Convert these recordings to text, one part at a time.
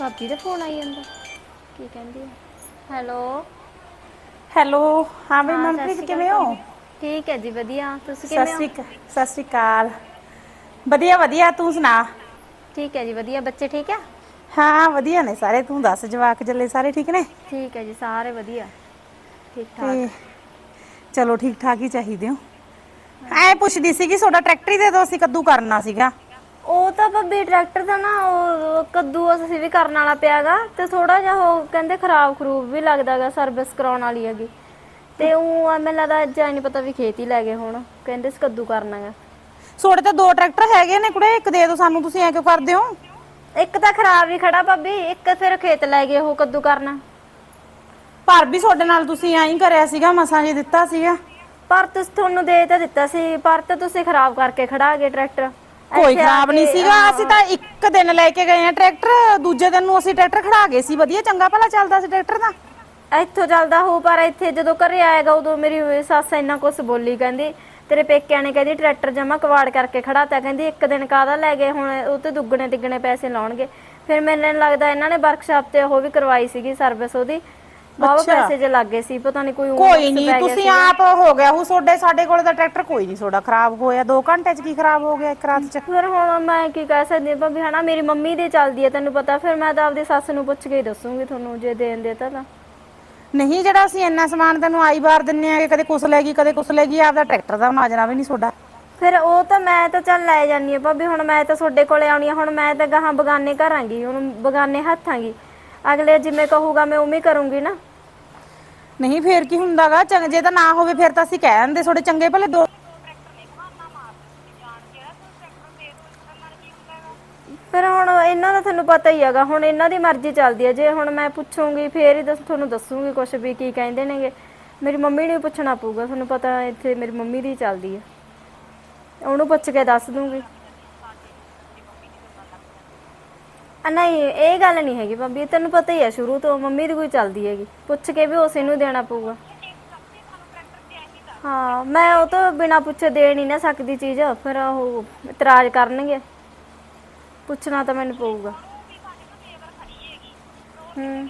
ਭਾਬੀ ਦਾ ਫੋਨ ਆਈ ਜਾਂਦਾ। ਕੀ ਕਹਿੰਦੀ ਹੈ ਹੈਲੋ? ਹੈਲੋ ਹਾਂ ਬਈ ਹਾਂ, ਸਤਿ ਮਨਪ੍ਰੀਤ ਸ਼੍ਰੀ ਕਿਵੇਂ ਹੋ? ਠੀਕ ਹੈ ਜੀ ਵਧੀਆ। ਤੁਸੀਂ ਸਤਿ ਕਿਵੇਂ ਸ਼੍ਰੀ ਹੋ ਅਕਾਲ ਸਤਿ ਸ਼੍ਰੀ ਅਕਾਲ। ਵਧੀਆ ਵਧੀਆ ਤੂੰ ਸੁਣਾ? ਠੀਕ ਹੈ ਜੀ ਵਧੀਆ। ਬੱਚੇ ਠੀਕ ਹੈ ਹਾਂ ਵਧੀਆ ਨੇ ਸਾਰੇ। ਤੂੰ ਦੱਸ ਜਵਾਕ ਜੱਲੇ ਸਾਰੇ ਠੀਕ ਨੇ? ਠੀਕ ਹੈ ਜੀ ਸਾਰੇ ਵਧੀਆ। ਠੀਕ ਠਾਕ ਤੇ ਚਲੋ ਠੀਕ ਠਾਕ ਹੀ ਚਾਹੀਦੇ ਹੋ। ਐ ਪੁੱਛਦੀ ਸੀ ਕਿ ਤੁਹਾਡਾ ਟਰੈਕਟਰ ਹੀ ਦੇ ਦੋ ਅਸੀਂ ਕੱਦੂ ਕਰਨਾ ਸੀਗਾ। ਉਹ ਤਾਂ ਭਾਬੀ ਟਰੈਕਟਰ ਦਾ ਨਾ ਉਹ ਕੱਦੂ ਅਸੀਂ ਵੀ ਕਰਨ ਵਾਲਾ ਪਿਆਗਾ ਤੇ ਥੋੜਾ ਜਿਹਾ ਉਹ ਕਹਿੰਦੇ ਖਰਾਬ ਖਰੂਬ ਵੀ ਲੱਗਦਾਗਾ ਸਰਵਿਸ ਕਰਾਉਣ ਵਾਲੀ ਹੈਗੀ। ਤੇ ਉਹ ਮੈਨੂੰ ਲੱਗਦਾ ਜਾਂ ਨਹੀਂ ਪਤਾ ਵੀ ਖੇਤ ਹੀ ਲੈ ਗਏ ਹੁਣ ਕਹਿੰਦੇ ਸੀ ਕੱਦੂ ਕਰਨਾਗਾ। ਤੁਹਾਡੇ ਤਾਂ ਦੋ ਟਰੈਕਟਰ ਹੈਗੇ ਨੇ ਕੁੜੇ ਇੱਕ ਦੇ ਦਿਓ ਸਾਨੂੰ ਤੁਸੀਂ ਐ ਕਿਉਂ ਕਰਦੇ ਹੋ? ਇੱਕ ਤਾਂ ਖਰਾਬ ਹੀ ਖੜਾ ਭਾਬੀ ਇੱਕ ਫਿਰ ਖੇਤ ਲੈ ਗਏ ਉਹ ਕੱਦੂ ਕਰਨਾ। ਪਰ ਵੀ ਤੁਹਾਡੇ ਨਾਲ ਤੁਸੀਂ ਐਂ ਹੀ ਕਰਿਆ ਸੀਗਾ ਮਸਾਂ ਜੀ ਦਿੱਤਾ ਸੀਗਾ। ਪਰ ਤੁਸੀਂ ਤੁਹਾਨੂੰ ਦੇ ਤਾਂ ਦਿੱਤਾ ਸੀ ਪਰ ਤਾਂ ਤੁਸੀਂ ਖਰਾਬ ਕਰਕੇ ਖੜਾ ਗਏ ਟਰੈਕਟਰ ਕੋਈ ਖਰਾਬ ਨਹੀਂ ਸੀਗਾ। ਅਸੀਂ ਤਾਂ ਇੱਕ ਦਿਨ ਲੈ ਕੇ ਗਏ ਆ ਟਰੈਕਟਰ ਦੂਜੇ ਦਿਨ ਨੂੰ ਅਸੀਂ ਟਰੈਕਟਰ ਖੜਾ ਗਏ ਸੀ। ਵਧੀਆ ਚੰਗਾ ਭਲਾ ਚੱਲਦਾ ਸੀ ਟਰੈਕਟਰ ਦਾ ਇੱਥੋਂ ਚੱਲਦਾ ਹੋ ਪਰ ਇੱਥੇ ਜਦੋਂ ਘਰੇ ਆਏਗਾ ਉਦੋਂ ਮੇਰੀ ਸੱਸ ਇੰਨਾ ਕੁਝ ਬੋਲੀ ਕਹਿੰਦੀ ਤੇਰੇ ਪੇਕਿਆਂ ਨੇ ਕਹਿੰਦੀ ਟਰੈਕਟਰ ਜਮਾ ਕਵਾੜ ਕਰਕੇ ਖੜਾਤਾ ਕਹਿੰਦੀ ਇੱਕ ਦਿਨ ਕਾਹਦਾ ਲੈ ਗਏ? ਹੁਣ ਉਹ ਤੇ ਦੁੱਗਣੇ ਤਿੱਗਣੇ ਪੈਸੇ ਲਾਉਣਗੇ। ਫਿਰ ਮੈਨੂੰ ਲੱਗਦਾ ਇਹਨਾਂ ਨੇ ਵਰਕਸ਼ਾਪ ਤੇ ਉਹ ਵੀ ਕਰਵਾਈ ਸੀਗੀ ਸਰਵਿਸ ਉਹਦੀ। ਅੱਛਾ। ਪੈਸੇ ਜੇ ਲੱਗੇ ਸੀ ਪਤਾ ਨਹੀਂ ਕੋਈ ਕੋਈ ਨਹੀਂ ਪੈ ਗਿਆ ਤੁਸੀਂ ਸੀਗਾ। ਆਪ ਹੋ ਗਿਆ ਉਹ ਤੁਹਾਡੇ ਸਾਡੇ ਕੋਲ ਤਾਂ ਟਰੈਕਟਰ ਕੋਈ ਨਹੀਂ ਤੁਹਾਡਾ ਖਰਾਬ ਹੋਇਆ 2 ਘੰਟੇ ਚ ਕੀ ਖਰਾਬ ਹੋ ਗਿਆ ਇੱਕ ਰਾਤ ਚ ਫਿਰ ਹੁਣ ਮੈਂ ਕੀ ਕਹਿ ਸਕਦੀ ਹਾਂ ਭਾਬੀ ਹਨਾ ਮੇਰੀ ਮੰਮੀ ਦੇ ਚੱਲਦੀ ਹੈ ਤੈਨੂੰ ਪਤਾ ਫਿਰ ਮੈਂ ਤਾਂ ਆਪਦੀ ਸੱਸ ਨੂੰ ਪੁੱਛ ਕੇ ਹੀ ਦੱਸੂਗੀ ਤੁਹਾਨੂੰ ਜੇ ਦੇਣ ਦੇਤਾ ਤਾਂ ਨਹੀਂ ਜਿਹੜਾ ਅਸੀਂ ਇੰਨਾ ਸਮਾਨ ਤੈਨੂੰ ਆਈ ਵਾਰ ਦਿੰਨੇ ਆ ਕਦੇ ਕੁਛ ਲੈ ਗਈ ਕਦੇ ਕੁਛ ਲੈ ਗਈ ਆਪਦਾ ਟਰੈਕਟਰ ਦਾ ਮਾਜਣਾ ਵੀ ਨਹੀਂ ਤੁਹਾਡਾ ਫਿਰ ਉਹ ਤਾਂ ਮੈਂ ਤਾਂ ਚੱਲ ਲੈ ਜਾਨੀ ਆ ਭਾਬੀ ਹੁਣ ਮੈਂ ਤਾਂ ਤੁਹਾਡੇ ਕੋਲੇ ਆਉਣੀ ਆ ਹੁਣ ਮੈਂ ਤਾਂ ਗਾਹਾਂ ਬਗਾਨੇ ਘਰਾਂਗੀ ਹੁਣ ਬਗਾਨੇ ਹੱਥਾਂਗੀ ਅਗਲੇ ਜਿਵੇਂ ਕਹੂਗਾ ਮੈਂ ਉਵੇਂ ਹੀ ਕਰੂੰਗੀ ਨਾ। ਨਹੀਂ ਫੇਰ ਕੀ ਹੁੰਦਾਗਾ? ਚੰਗ ਜੇ ਤਾਂ ਨਾ ਹੋਵੇ ਫਿਰ ਤਾਂ ਅਸੀਂ ਕਹਿ ਦਿੰਦੇ ਤੁਹਾਡੇ ਚੰਗੇ ਭਲੇ ਦੋ। ਫਿਰ ਹੁਣ ਇਹਨਾਂ ਦਾ ਤੁਹਾਨੂੰ ਪਤਾ ਹੀ ਹੈਗਾ ਹੁਣ ਇਹਨਾਂ ਦੀ ਮਰਜ਼ੀ ਚੱਲਦੀ ਹੈ। ਜੇ ਹੁਣ ਮੈਂ ਪੁੱਛੂੰਗੀ ਫੇਰ ਹੀ ਦੱਸ ਤੁਹਾਨੂੰ ਦੱਸੂਗੀ ਕੁਝ ਵੀ ਕੀ ਕਹਿੰਦੇ ਨੇਗੇ। ਮੇਰੀ ਮੰਮੀ ਨੂੰ ਪੁੱਛਣਾ ਪਊਗਾ ਤੁਹਾਨੂੰ ਪਤਾ ਇੱਥੇ ਮੇਰੀ ਮੰਮੀ ਦੀ ਚੱਲਦੀ ਹੈ। ਉਹਨੂੰ ਪੁੱਛ ਕੇ ਦੱਸ ਦੂੰਗੀ। ਆ ਨਹੀਂ ਇਹ ਗੱਲ ਨਹੀਂ ਹੈਗੀ ਭਾਬੀ ਤੈਨੂੰ ਪਤਾ ਹੀ ਹੈ ਸ਼ੁਰੂ ਤੋਂ ਮੰਮੀ ਦੀ ਕੋਈ ਚੱਲਦੀ ਹੈਗੀ। ਪੁੱਛ ਕੇ ਵੀ ਉਸੇ ਨੂੰ ਦੇਣਾ ਪਊਗਾ। ਹਾਂ ਮੈਂ ਉਹ ਤੋਂ ਬਿਨਾ ਪੁੱਛੇ ਦੇ ਨਹੀਂ ਨਾ ਸਕਦੀ ਚੀਜ਼ ਫਿਰ ਉਹ ਇਤਰਾਜ਼ ਕਰਨਗੇ। ਪੁੱਛਣਾ ਤਾਂ ਮੈਨੂੰ ਪਊਗਾ। ਹੂੰ।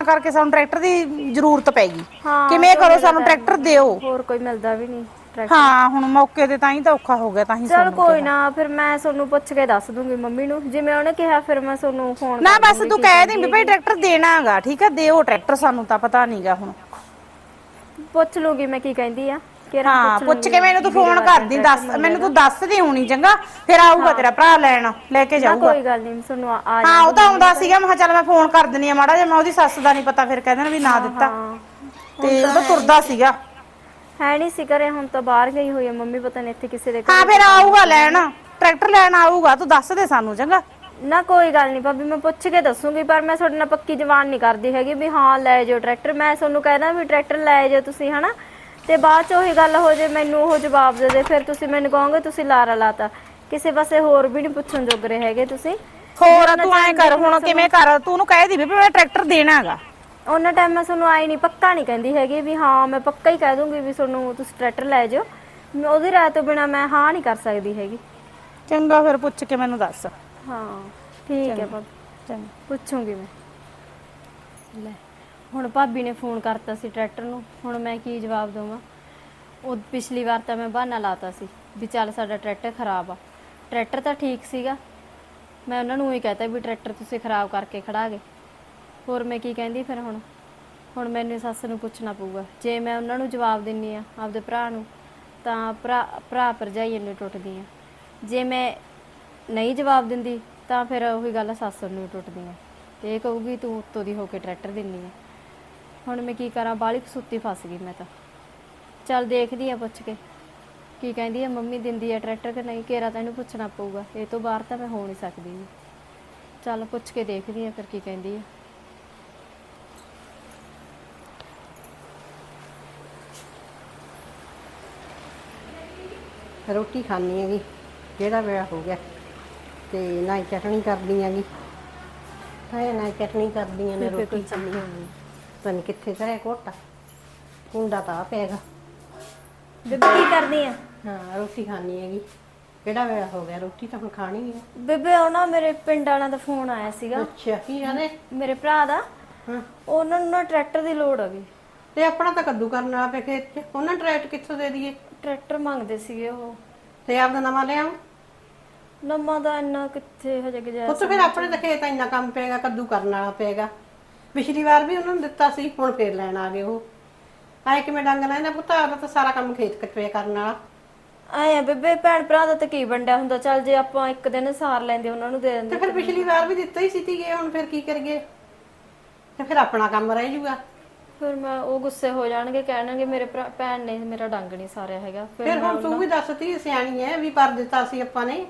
ਕਰਕੇ ਸਾਨੂੰ ਟਰੈਕਟਰ ਦੀ ਜ਼ਰੂਰਤ ਪੈਗੀ ਹਾਂ, ਕਿਵੇਂ ਕਰੋ ਸਾਨੂੰ ਟਰੈਕਟਰ ਦਿਓ। ਹੋਰ ਕੋਈ ਮਿਲਦਾ ਵੀ ਨਹੀਂ। ਹਾਂ ਹੁਣ ਮੌਕੇ ਤੇ ਤਾਂ ਹੀ ਤਾਂ ਔਖਾ ਹੋ ਗਿਆ ਤਾਂ ਹੀ ਚਲ ਕੋਈ ਨਾ ਫਿਰ ਮੈਂ ਤੁਹਾਨੂੰ ਪੁੱਛ ਕੇ ਦੱਸ ਦੂੰਗੀ ਮੰਮੀ ਨੂੰ। ਜਿਵੇਂ ਉਹਨੇ ਕਿਹਾ ਫਿਰ ਮੈਂ ਤੁਹਾਨੂੰ ਫੋਨ ਨਾ ਬਸ ਤੂੰ ਕਹਿ ਦੇ ਵੀ ਭਾਈ ਟਰੈਕਟਰ ਦੇਣਾਗਾ ਠੀਕ ਹੈ? ਦਿਓ ਟਰੈਕਟਰ ਸਾਨੂੰ ਤਾਂ ਪਤਾ ਨਹੀਂਗਾ ਹੁਣ। ਪੁੱਛ ਲੂਗੀ ਮੈਂ ਕੀ ਕਹਿੰਦੀ ਆ ਹਾਂ ਪੁੱਛ ਕੇ ਮੈਨੂੰ ਤੂੰ ਫੋਨ ਕਰਦੀ ਦੱਸ ਮੈਨੂੰ ਤੂੰ ਦੱਸ ਦੇ ਹੋਣੀ ਚੰਗਾ? ਫਿਰ ਆਊਗਾ ਤੇਰਾ ਭਰਾ ਲੈਣ ਲੈ ਕੇ ਜਾਊਗਾ ਕੋਈ ਗੱਲ ਨਹੀਂ ਤੁਹਾਨੂੰ ਆ ਆ ਹਾਂ ਉਹ ਤਾਂ ਆਉਂਦਾ ਸੀਗਾ ਮੈਂ ਕਿਹਾ ਚੱਲ ਮੈਂ ਫੋਨ ਕਰ ਦਿੰਨੀ ਆ ਮਾੜਾ ਜਿਹਾ ਮੈਂ ਉਹਦੀ ਸੱਸ ਦਾ ਨਹੀਂ ਪਤਾ ਫਿਰ ਕਹਿ ਦੇਣਾ ਵੀ ਨਾ ਦਿੱਤਾ। ਤੇ ਉਹ ਤਾਂ ਤੁਰਦਾ ਸੀਗਾ। ਹੈ ਨਹੀਂ ਸੀ ਘਰੇ ਹੁਣ ਤਾਂ ਬਾਹਰ ਗਈ ਹੋਈ ਹੈ ਮੰਮੀ ਪਤਾ ਨਹੀਂ ਇੱਥੇ ਕਿਸੇ ਦੇ ਘਰ ਹਾਂ ਫਿਰ ਆਊਗਾ ਲੈਣ ਟਰੈਕਟਰ ਲੈਣ ਆਊਗਾ ਤੂੰ ਦੱਸ ਦੇ ਸਾਨੂੰ ਚੰਗਾ। ਨਾ ਕੋਈ ਗੱਲ ਨਹੀਂ ਭਾਬੀ ਮੈਂ ਪੁੱਛ ਕੇ ਦੱਸੂਗੀ ਪਰ ਮੈਂ ਤੁਹਾਡੇ ਨਾਲ ਪੱਕੀ ਜ਼ਬਾਨ ਨਹੀਂ ਕਰਦੀ ਹੈਗੀ ਵੀ ਹਾਂ ਲੈ ਜਾਓ ਟਰੈਕਟਰ। ਮੈਂ ਤੁਹਾਨੂੰ ਕਹਿਦਾ ਵੀ ਟਰੈਕਟਰ ਲੈ ਜਾਓ ਤੁਸੀਂ ਹਨਾ? ਤੇ ਬਾਅਦ ਚ ਉਹੀ ਗੱਲ ਹੋ ਜੇ ਮੈਨੂੰ ਉਹ ਜਵਾਬ ਦੇ ਦੇ ਫਿਰ ਤੁਸੀਂ ਮੈਨੂੰ ਕਹੋਗੇ ਤੁਸੀਂ ਲਾਰਾ ਲਾਤਾ। ਕਿਸੇ ਪਾਸੇ ਹੋਰ ਵੀ ਨਹੀਂ ਪੁੱਛਣ ਜੋਗਰੇ ਹੈਗੇ ਤੁਸੀਂ। ਹੋਰ ਤੂੰ ਐਂ ਕਰ ਹੁਣ ਕਿਵੇਂ ਕਰ ਤੂੰ ਉਹਨੂੰ ਕਹਿ ਦੀ ਵੀ ਮੈਂ ਟਰੈਕਟਰ ਦੇਣਾਗਾ ਉਹਨਾਂ ਟਾਈਮ ਮੈਂ ਤੁਹਾਨੂੰ ਆਈ ਨਹੀਂ ਪੱਕਾ ਨਹੀਂ ਕਹਿੰਦੀ ਹੈਗੀ ਵੀ ਹਾਂ ਮੈਂ ਪੱਕਾ ਹੀ ਕਹਿ ਦੂੰਗੀ ਵੀ ਤੁਹਾਨੂੰ ਤੁਸੀਂ ਟਰੈਕਟਰ ਲੈ ਜਾਓ ਮੈਂ ਉਹਦੀ ਰਾਏ ਤੋਂ ਬਿਨਾ ਮੈਂ ਹਾਂ ਨਹੀਂ ਕਰ ਸਕਦੀ ਹੈਗੀ। ਚੰਗਾ ਫਿਰ ਪੁੱਛ ਕੇ ਮੈਨੂੰ ਦੱਸ। ਹਾਂ ਠੀਕ ਹੈ ਭਾਬੀ। ਚੰਗਾ। ਪੁੱਛੂੰਗੀ ਮੈਂ। ਲੈ ਹੁਣ ਭਾਬੀ ਨੇ ਫੋਨ ਕਰਤਾ ਸੀ ਟਰੈਕਟਰ ਨੂੰ ਹੁਣ ਮੈਂ ਕੀ ਜਵਾਬ ਦਵਾਂ? ਉਹ ਪਿਛਲੀ ਵਾਰ ਤਾਂ ਮੈਂ ਬਹਾਨਾ ਲਾਤਾ ਸੀ ਵੀ ਚੱਲ ਸਾਡਾ ਟਰੈਕਟਰ ਖਰਾਬ ਆ। ਟਰੈਕਟਰ ਤਾਂ ਠੀਕ ਸੀਗਾ। ਮੈਂ ਉਹਨਾਂ ਨੂੰ ਹੀ ਕਹਤਾ ਵੀ ਟਰੈਕਟਰ ਤੁਸੀਂ ਖਰਾਬ ਕਰਕੇ ਖੜਾ ਗਏ। ਹੋਰ ਮੈਂ ਕੀ ਕਹਿੰਦੀ ਫਿਰ ਹੁਣ? ਹੁਣ ਮੈਨੂੰ ਸੱਸ ਨੂੰ ਪੁੱਛਣਾ ਪਊਗਾ। ਜੇ ਮੈਂ ਉਹਨਾਂ ਨੂੰ ਜਵਾਬ ਦਿੰਨੀ ਆ, ਆਪਦੇ ਭਰਾ ਨੂੰ, ਤਾਂ ਭਰਾ ਭਰਾ ਭਰਜਾਈ ਨੂੰ ਟੁੱਟਦੀ ਆ ਜੇ ਮੈਂ ਨਹੀਂ ਜਵਾਬ ਦਿੰਦੀ, ਤਾਂ ਫਿਰ ਉਹੀ ਗੱਲ ਸੱਸ ਨੂੰ ਟੁੱਟਦੀ ਆ ਤੇ ਇਹ ਕਹੂਗੀ, ਤੂੰ ਉੱਤੋਂ ਦੀ ਹੋ ਕੇ ਟਰੈਕਟਰ ਦਿੰਨੀ ਆ। ਹੁਣ ਮੈਂ ਕੀ ਕਰਾਂ? ਬਾਲੀ ਸੁੱਤੀ ਫਸ ਗਈ ਮੈਂ ਤਾਂ। ਚੱਲ ਦੇਖਦੀ ਆ ਪੁੱਛ ਕੇ। ਕੀ ਕਹਿੰਦੀ ਆ? ਮੰਮੀ ਦਿੰਦੀ ਆ ਟਰੈਕਟਰ ਕਿ ਨਹੀਂ? ਘੇਰਾ ਤਾਂ ਇਹਨੂੰ ਪੁੱਛਣਾ ਪਊਗਾ। ਇਹ ਤੋਂ ਬਾਹਰ ਤਾਂ ਮੈਂ ਹੋ ਨਹੀਂ ਸਕਦੀ। ਚੱਲ ਪੁੱਛ ਕੇ ਦੇਖਦੀ ਆ ਫਿਰ ਕੀ ਕਹਿੰਦੀ ਆ। ਰੋਟੀ ਖਾਣੀ ਹੈਗੀ ਕਿਹੜਾ ਵੇਲਾ ਹੋ ਗਿਆ। ਤੇ ਨਾ ਹੀ ਚਟਣੀ ਕਰਦੀ ਹੈਗੀ। ਹਾਏ ਨਾ ਹੀ ਚਟਣੀ ਕਰਦੀਆਂ ਨੇ ਰੋਟੀ। ਖਾਣੀ ਪਨ ਕਿੱਥੇ ਕਰੇ ਕੋਟਾ ਕੁੰਡਾ ਤਾਂ ਆ ਪੈਗਾ ਬੀਬੀ ਕੀ ਕਰਦੀ ਆ? ਹਾਂ ਰੋਟੀ ਖਾਣੀ ਹੈਗੀ। ਕਿਹੜਾ ਵੇਲਾ ਹੋ ਗਿਆ ਰੋਟੀ ਤਾਂ ਹੁਣ ਖਾਣੀ ਹੈ ਬੇਬੇ ਉਹ ਨਾ ਮੇਰੇ ਪਿੰਡ ਵਾਲਿਆਂ ਦਾ ਫੋਨ ਆਇਆ ਸੀਗਾ। ਅੱਛਾ ਕੀ ਆਨੇ ਮੇਰੇ ਭਰਾ ਦਾ। ਹਾਂ। ਉਹਨਾਂ ਨੂੰ ਨਾ ਟਰੈਕਟਰ ਦੀ ਲੋੜ ਹੈਗੀ। ਤੇ ਆਪਣਾ ਤਾਂ ਕੱਦੂ ਕਰਨ ਵਾਲਾ ਪਿਆ ਖੇਤ 'ਚ। ਉਹਨਾਂ ਟਰੈਕਟ ਕਿੱਥੋਂ ਦੇ ਦਈਏ? ਟਰੈਕਟਰ ਮੰਗਦੇ ਸੀਗੇ ਉਹ। ਤੇ ਆਪਦਾ ਨਵਾਂ ਲਿਆਉਂ ਨਮਾ ਦਾ ਇੰਨਾ ਕਿੱਥੇ ਹਜੇ ਗਿਆ ਪੁੱਤ ਫਿਰ ਆਪਣੇ ਤਾਂ ਖੇਤ ਇੰਨਾ ਕੰਮ ਪਏਗਾ ਕੱਦੂ ਕਰਨ ਪਏਗਾ। ਪਿਛਲੀ ਵਾਰ ਵੀ ਉਹਨਾਂ ਨੂੰ ਦਿੱਤਾ ਸੀ ਹੁਣ ਫੇਰ ਲੈਣ ਆ ਗਏ ਉਹ। ਆਏ ਕਿਵੇਂ ਡੰਗ ਲੈਣਾ ਪੁੱਤ ਆਪਦਾ ਤਾਂ ਸਾਰਾ ਕੰਮ ਖੇਤ ਕੱਟਵੇ ਕਰਨ ਵਾਲਾ। ਆਏ ਬੇਬੇ ਭੈਣ ਭਰਾ ਦਾ ਤਾਂ ਕੀ ਵੰਡਿਆ ਹੁੰਦਾ? ਚੱਲ ਜੇ ਆਪਾਂ ਇੱਕ ਦਿਨ ਸਾਰ ਲੈਂਦੇ ਉਹਨਾਂ ਨੂੰ ਦੇ ਤੇ ਦਿੰਦੇ ਫਿਰ ਪਿਛਲੀ ਵਾਰ ਵੀ ਦਿੱਤਾ ਹੀ ਸੀ ਤੀਗੇ ਹੁਣ ਫਿਰ ਕੀ ਕਰੀਏ? ਤੇ ਫਿਰ ਆਪਣਾ ਕੰਮ ਰਹਿ ਜਾਊਗਾ ਫਿਰ ਮੈਂ ਉਹ ਗੁੱਸੇ ਹੋ ਜਾਣਗੇ ਕਹਿਣਗੇ ਮੇਰੇ ਭਰਾ- ਭੈਣ ਨੇ ਮੇਰਾ ਡੰਗ ਨਹੀਂ ਸਾਰਿਆ ਹੈਗਾ। ਫਿਰ ਫਿਰ ਹੁਣ ਤੂੰ ਵੀ ਦੱਸਤੀ ਸਿਆਣੀ ਐ ਵੀ ਪਰ ਦਿੱਤਾ ਸੀ ਆਪਾਂ ਨੇ।